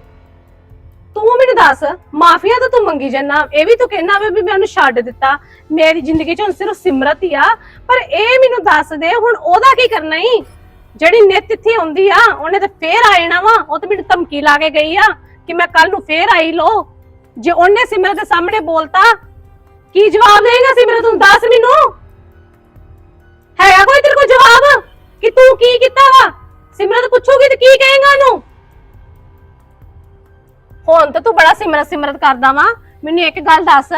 ਤੂੰ ਮੈਨੂੰ ਦੱਸ, ਮਾਫੀਆ ਤਾਂ ਤੂੰ ਮੰਗੀ ਜੰਨਾ ਇਹ ਵੀ ਤੂੰ ਕਹਿਣਾ ਵੇ ਵੀ ਮੈਂ ਉਹਨੂੰ ਛੱਡ ਦਿੱਤਾ। ਮੇਰੀ ਜ਼ਿੰਦਗੀ 'ਚ ਹੁਣ ਸਿਰਫ ਸਿਮਰਤ ਹੀ ਆ। ਪਰ ਇਹ ਮੈਨੂੰ ਦੱਸ ਦੇ, ਹੁਣ ਉਹਦਾ ਕੀ ਕਰਨਾ ਈ? ਜਿਹੜੀ ਨਿਤ ਇੱਥੇ ਆਉਂਦੀ ਆ, ਉਹਨੇ ਤੇ ਫੇਰ ਆ ਜਾਣਾ ਵਾ, ਉਹ ਤੇ ਮੈਨੂੰ ਧਮਕੀ ਲਾ ਕੇ ਗਈ ਆ ਕਿ ਮੈਂ ਕੱਲ ਨੂੰ ਫੇਰ ਆਈ ਲੋ ਜੇ ਉਹਨੇ ਸਿਮਰਤ ਦੇ ਸਾਹਮਣੇ ਬੋਲਤਾ, ਕੀ ਜਵਾਬ ਦੇਗਾ ਸਿਮਰਤ ਨੂੰ ਦੱਸ ਮੈਨੂੰ। ਹੈਗਾ ਕੋਈ ਤੇਰੇ ਕੋਲ ਜਵਾਬ? ਕਿ ਤੂੰ ਕੀ ਕੀਤਾ ਵਾ? ਸਿਮਰਤ ਪੁੱਛੂਗੀ ਤੇ ਕੀ ਕਹੇਗਾ ਉਹਨੂੰ? ਹੁਣ ਤਾਂ ਤੂੰ ਬੜਾ ਸਿਮਰਤ ਸਿਮਰਤ ਕਰਦਾ ਵਾ। ਮੈਨੂੰ ਇੱਕ ਗੱਲ ਦੱਸ,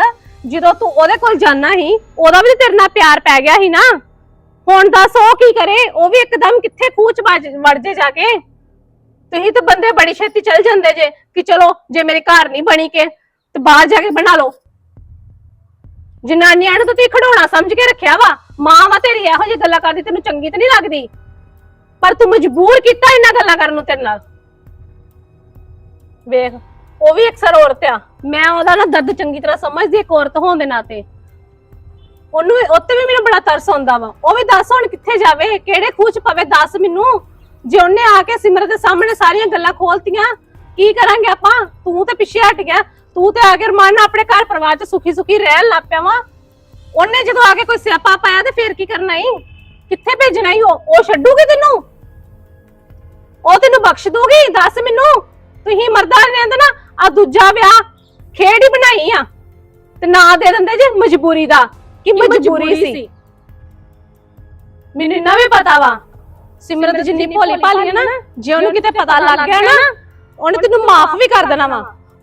ਜਦੋਂ ਤੂੰ ਉਹਦੇ ਕੋਲ ਜਾਣਾ ਸੀ, ਉਹਦਾ ਵੀ ਤੇਰੇ ਨਾਲ ਪਿਆਰ ਪੈ ਗਿਆ ਸੀ ਨਾ। ਹੁਣ ਦੱਸ ਉਹ ਕੀ ਕਰੇ? ਉਹ ਵੀ ਇੱਕਦਮ ਕਿੱਥੇ ਖੂਚ ਵੱਜ- ਵੜ ਜੇ ਜਾ ਕੇ? ਤੁਸੀਂ ਤਾਂ ਬੰਦੇ ਬੜੀ ਛੇਤੀ ਚੱਲ ਜਾਂਦੇ ਜੇ, ਕਿ ਚਲੋ, ਜੇ ਮੇਰੇ ਘਰ ਨਹੀਂ ਬਣੀ ਕੇ, ਤੇ ਬਾਹਰ ਜਾ ਕੇ ਬਣਾ ਲਓ। ਜਨਾਨੀਆਂ ਨੂੰ ਤਾਂ ਤੁਸੀਂ ਖੜਾਉਣਾ ਸਮਝ ਕੇ ਰੱਖਿਆ ਵਾ। ਮਾਂ ਵਾ ਤੇਰੀ ਇਹੋ ਜਿਹੀ ਗੱਲਾਂ ਕਰਦੀ, ਤੈਨੂੰ ਚੰਗੀ ਤਾਂ ਨਹੀਂ ਲੱਗਦੀ? ਪਰ ਤੂੰ ਮਜਬੂਰ ਕੀਤਾ ਇਹਨਾਂ ਗੱਲਾਂ ਕਰਨ ਨੂੰ ਤੇਰੇ ਨਾਲ। ਵੇਖ, ਉਹ ਵੀ ਅਕਸਰ ਔਰਤ ਆ। ਮੈਂ ਉਹਦਾ ਨਾ ਦਰਦ ਚੰਗੀ ਤਰ੍ਹਾਂ ਸਮਝਦੀ, ਇੱਕ ਔਰਤ ਹੋਣ ਦੇ ਨਾਤੇ। ਉਹਨੂੰ ਉੱਤੇ ਵੀ ਮੈਨੂੰ ਬੜਾ ਤਰਸ ਆਉਂਦਾ ਵਾ। ਉਹ ਵੀ ਦੱਸ ਹੁਣ ਕਿੱਥੇ ਜਾਵੇ, ਕਿਹੜੇ ਖੂਹ ਚ ਪਵੇ, ਦੱਸ ਮੈਨੂੰ। ਜੇ ਉਹਨੇ ਆ ਕੇ ਸਿਮਰਤ ਦੇ ਸਾਹਮਣੇ ਸਾਰੀਆਂ ਗੱਲਾਂ ਖੋਲਤੀਆਂ, ਕੀ ਕਰਾਂਗੇ ਆਪਾਂ? ਤੂੰ ਤੇ ਪਿੱਛੇ ਹਟ ਗਿਆ। ਤੂੰ ਤੇ ਆ ਕੇ ਰਮਾਨ ਨਾਲ ਆਪਣੇ ਘਰ ਪਰਿਵਾਰ ਚ ਸੁਖੀ ਸੁਖੀ ਰਹਿਣ ਲੱਗ ਪਿਆ ਵਾ। ਉਹਨੇ ਜਦੋਂ ਆ ਕੇ ਕੋਈ ਸਿਆਪਾ ਪਾਇਆ ਤੇ ਫੇਰ ਕੀ ਕਰਨਾ ਈ? ਕਿੱਥੇ ਭੇਜਣਾ ਈ ਉਹ? ਉਹ ਛੱਡੂਗੀ ਤੈਨੂੰ? ਉਹ ਤੈਨੂੰ ਬਖਸ਼ ਦੂਗੀ ਦੱਸ ਮੈਨੂੰ। ਤੁਸੀਂ ਮਰਦਾਂ ਨੇ ਕਹਿੰਦੇ ਨਾ ਆ ਦੂਜਾ ਵਿਆਹ ਖੇਡ ਹੀ ਬਣਾਈ ਆ। ਤੇ ਨਾਂ ਦੇ ਦਿੰਦੇ ਜੇ ਮਜਬੂਰੀ ਦਾ। ਕਿ ਮਜਬੂਰੀ ਸੀ। ਮੈਨੂੰ ਇੰਨਾ ਵੀ ਪਤਾ ਵਾ। ਸਿਮਰਤ ਜਿੰਨੀ ਭੋਲੀ ਭਾਲੀ ਹੈ ਨਾ ਜੇ ਉਹਨੂੰ ਕਿਤੇ ਪਤਾ ਲੱਗ ਗਿਆ ਨਾ ਉਹਨੇ ਤੈਨੂੰ ਮਾਫ ਵੀ ਕਰ ਦੇਣਾ ਵਾ।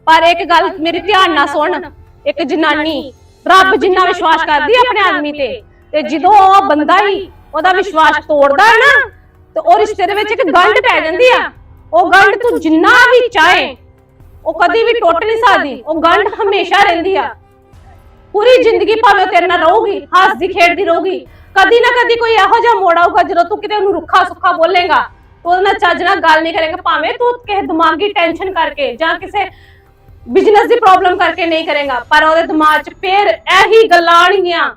ਪਰ ਇੱਕ ਗੱਲ ਮੇਰੀ ਧਿਆਨ ਨਾਲ ਸੁਣ ਇੱਕ ਜਨਾਨੀ ਰੱਬ ਜਿੰਨਾ ਵਿਸ਼ਵਾਸ ਕਰਦੀ ਹੈ ਆਪਣੇ ਆਦਮੀ ਤੇ। ਤੇ ਜਦੋਂ ਉਹ ਬੰਦਾ ਹੀ ਉਹਦਾ ਵਿਸ਼ਵਾਸ ਤੋੜਦਾ ਹੈ ਨਾ ਤੇ ਉਹ ਰਿਸ਼ਤੇ ਦੇ ਵਿੱਚ ਇੱਕ ਗੰਢ ਪੈ ਜਾਂਦੀ ਆ। ਉਹ ਗੰਢ ਤੂੰ ਜਿੰਨਾ ਵੀ ਚਾਹੇ ਉਹ ਕਦੀ ਵੀ ਟੁੱਟ ਨਹੀਂ ਸਕਦੀ। ਉਹ ਗੰਢ ਹਮੇਸ਼ਾ ਰਹਿੰਦੀ ਆ। ਪੂਰੀ ਜ਼ਿੰਦਗੀ ਭਾਵੇਂ ਉਹ ਤੇਰੇ ਨਾਲ ਰਹੂਗੀ, ਹੱਸਦੀ, ਖੇਡਦੀ ਰਹੂਗੀ। ਕਦੀ ਨਾ ਕਦੀ ਕੋਈ ਇਹੋ ਜਿਹਾ ਮੋੜ ਆਊਗਾ ਜਦੋਂ ਤੂੰ ਕਿਤੇ ਉਹਨੂੰ ਰੁੱਖਾ ਸੁੱਖਾ ਬੋਲੇਗਾ। ਉਹਦੇ ਨਾਲ ਚੱਜ ਨਾਲ ਗੱਲ ਨਹੀਂ ਕਰੇਗਾ, ਭਾਵੇਂ ਤੂੰ ਕਿਸੇ ਦਿਮਾਗੀ ਟੈਨਸ਼ਨ ਕਰਕੇ ਜਾਂ ਕਿਸੇ ਬਿਜ਼ਨਸ ਦੀ ਪ੍ਰੋਬਲਮ ਕਰਕੇ ਨਹੀਂ ਕਰੇਗਾ, ਪਰ ਉਹਦੇ ਦਿਮਾਗ 'ਚ ਫੇਰ ਇਹੀ ਗੱਲਾਂ ਆਣਗੀਆਂ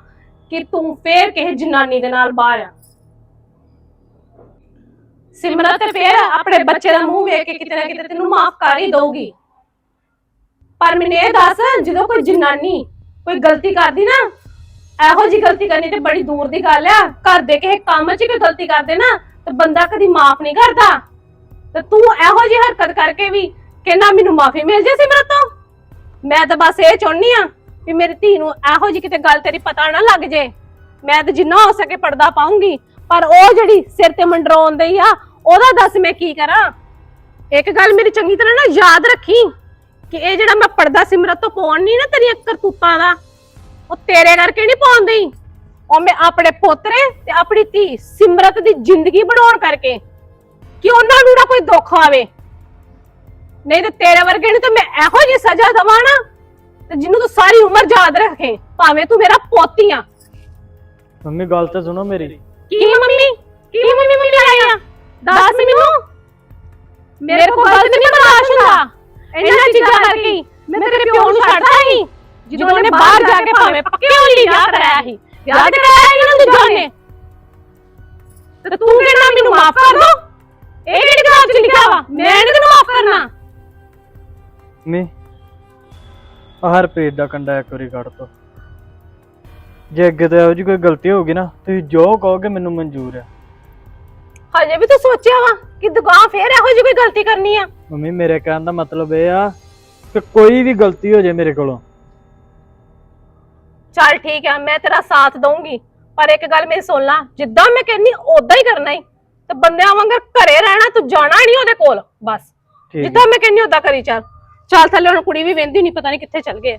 ਕਿ ਤੂੰ ਫੇਰ ਕਿਸੇ ਜਨਾਨੀ ਦੇ ਨਾਲ ਬਾਹਰ ਆ। ਸਿਮਰਤ ਤੇ ਫੇਰ ਆਪਣੇ ਬੱਚੇ ਦਾ ਮੂੰਹ ਵੇਖ ਕੇ ਕਿਤੇ ਨਾ ਕਿਤੇ ਤੈਨੂੰ ਮਾਫ ਕਰ ਹੀ ਦਊਗੀ। ਪਰ ਮੈਨੂੰ ਇਹ ਦੱਸ, ਜਦੋਂ ਕੋਈ ਜਨਾਨੀ ਕੋਈ ਗਲਤੀ ਕਰਦੀ ਨਾ? ਇਹੋ ਜੀ ਗਲਤੀ ਕਰਨੀ ਤੇ ਬੜੀ ਦੂਰ ਦੀ ਗੱਲ ਆ। ਘਰ ਦੇ ਕਿਸੇ ਕੰਮ 'ਚ ਕੋਈ ਗਲਤੀ ਕਰਦੇ ਨਾ, ਤੇ ਬੰਦਾ ਕਦੀ ਮਾਫ ਨਹੀਂ ਕਰਦਾ। ਤੇ ਤੂੰ ਇਹੋ ਜੀ ਹਰਕਤ ਕਰਕੇ ਵੀ ਕਹਿੰਦਾ ਮੈਨੂੰ ਮਾਫੀ ਮਿਲ ਜੇ ਸਿਮਰਤ ਤੋਂ? ਮੈਂ ਤਾਂ ਬਸ ਇਹ ਚਾਹੁੰਨੀ ਆ ਵੀ ਮੇਰੀ ਧੀ ਨੂੰ ਇਹੋ ਜੀ ਕਿਤੇ ਗੱਲ ਤੇਰੀ ਪਤਾ ਨਾ ਲੱਗ ਜੇ। ਮੈਂ ਤਾਂ ਜਿੰਨਾ ਹੋ ਸਕੇ ਪਰਦਾ ਪਾਉਂਗੀ ਪਰ ਉਹ ਜਿਹੜੀ ਸਿਰ ਤੇ ਮੰਡਰਾਉਂਦੀ ਆ, ਉਹਦਾ ਦੱਸ ਮੈਂ ਕੀ ਕਰਾਂ? ਇੱਕ ਗੱਲ ਮੇਰੀ ਚੰਗੀ ਤਰ੍ਹਾਂ ਨਾ ਯਾਦ ਰੱਖੀ। ਕਿ ਇਹ ਜਿਹੜਾ ਮੈਂ ਪਰਦਾ ਸਿਮਰਤ ਤੋਂ ਪਾਉਣ ਨਹੀਂ ਨਾ ਤੇਰੀਆਂ ਕਰਤੂਤਾਂ ਦਾ। ਉਹ ਤੇਰੇ ਕਰਕੇ ਨਹੀਂ ਪਾਉਂਦੀ। ਉਹ ਮੈਂ ਆਪਣੇ ਪੋਤਰੇ ਤੇ ਆਪਣੀ ਧੀ ਸਿਮਰਤ ਦੀ ਜ਼ਿੰਦਗੀ ਬਣਾਉਣ ਕਰਕੇ ਕਿ ਉਹਨਾਂ ਨੂੰ ਨਾ ਕੋਈ ਦੁੱਖ ਆਵੇ। ਨਹੀਂ ਤੇ ਤੇਰੇ ਵਰਗੇ ਨੂੰ ਤਾਂ ਮੈਂ ਇਹੋ ਜਿਹੀ ਸਜ਼ਾ ਦਵਾਂ ਨਾ ਤੇ ਜਿਹਨੂੰ ਤੂੰ ਸਾਰੀ ਉਮਰ ਯਾਦ ਰੱਖੇ ਭਾਵੇਂ ਤੂੰ ਮੇਰਾ ਪੋਤੀ ਆ। ਮੰਮੀ ਗੱਲ ਤਾਂ ਸੁਣੋ ਮੇਰੀ। ਕੀ ਮੰਮੀ? ਕੀ ਮੰਮੀ ਮੰਮੀ ਆਇਆ ਦੱਸ ਮੈਨੂੰ। ਮੇਰੇ ਕੋਲ ਗਲਤ ਨਹੀਂ ਬਰਦਾਸ਼ਤ ਹੁੰਦਾ। ਇਹਨਾਂ ਚੀਜ਼ਾਂ ਕਰਕੇ ਹੀ ਮੈਂ ਤੇਰੇ ਪਿਓ ਨੂੰ ਛੱਡਦਾ ਹੀ। ਜਦੋਂ ਉਹਨੇ ਬਾਹਰ ਜਾ ਕੇ ਭਾਵੇਂ ਪੱਕੇ ਹੋਲੀ ਵਿਆਹ ਕਰਾਇਆ ਸੀ? ਵਿਆਹ ਤੇ ਕਰਾਇਆ ਸੀ ਨਾ ਦੂਜਾ ਨੇ? ਤੇ ਤੂੰ ਕਹਿੰਦਾ ਮੈਨੂੰ ਮਾਫ ਕਰ ਦੋ? ਇਹ ਕਿਹੜੀ ਕਿਤਾਬ ਚ ਲਿਖਿਆ ਵਾ? ਮੈਂ ਨਹੀਂ ਤੈਨੂੰ ਮਾਫ ਕਰਨਾ। ਮੈਂ ਹਰਪ੍ਰੀਤ ਦਾ ਕੰਡਾ ਇੱਕ ਵਾਰੀ ਕੱਢ ਦੋ। ਜੇ ਅੱਗੇ ਤੋਂ ਇਹੋ ਜਿਹੀ ਕੋਈ ਗਲਤੀ ਹੋਊਗੀ ਨਾ ਤੁਸੀਂ ਜੋ ਕਹੋਗੇ ਮੈਨੂੰ ਮਨਜ਼ੂਰ ਹੈ। ਹਜੇ ਵੀ ਤੂੰ ਸੋਚਿਆ ਵਾ? ਕਿ ਦੁਕਾਨ ਫੇਰ ਇਹੋ ਜਿਹੀ ਕੋਈ ਗਲਤੀ ਕਰਨੀ ਆ? ਮੰਮੀ ਮੇਰੇ ਕਹਿਣ ਦਾ ਮਤਲਬ ਇਹ ਆ ਕਿ ਕੋਈ ਵੀ ਗਲਤੀ ਹੋ ਜਾਏ ਮੇਰੇ ਕੋਲੋਂ। ਚੱਲ ਠੀਕ ਆ ਮੈਂ ਤੇਰਾ ਸਾਥ ਦਊਂਗੀ। ਪਰ ਇੱਕ ਗੱਲ ਮੇਰੀ ਸੁਣ ਲਾ ਜਿੱਦਾਂ ਮੈਂ ਕਹਿੰਨੀ ਉਦਾਂ ਹੀ ਕਰਨਾ ਹੀ ਤੇ ਬੰਦਿਆਂ ਵਾਂਗ ਘਰੇ ਰਹਿਣਾ ਤੂੰ ਜਾਣਾ ਨਹੀਂ ਉਹਦੇ ਕੋਲ ਬਸ। ਠੀਕ ਜਿੱਦਾਂ ਮੈਂ ਕਹਿੰਨੀ ਉਦਾਂ ਕਰੀ ਚੱਲ। ਚੱਲ ਥੱਲੇ ਹੁਣ ਕੁੜੀ ਵੀ ਵੇਂਦੀ ਨਹੀਂ ਪਤਾ ਨਹੀਂ ਕਿੱਥੇ ਚਲ ਗਏ।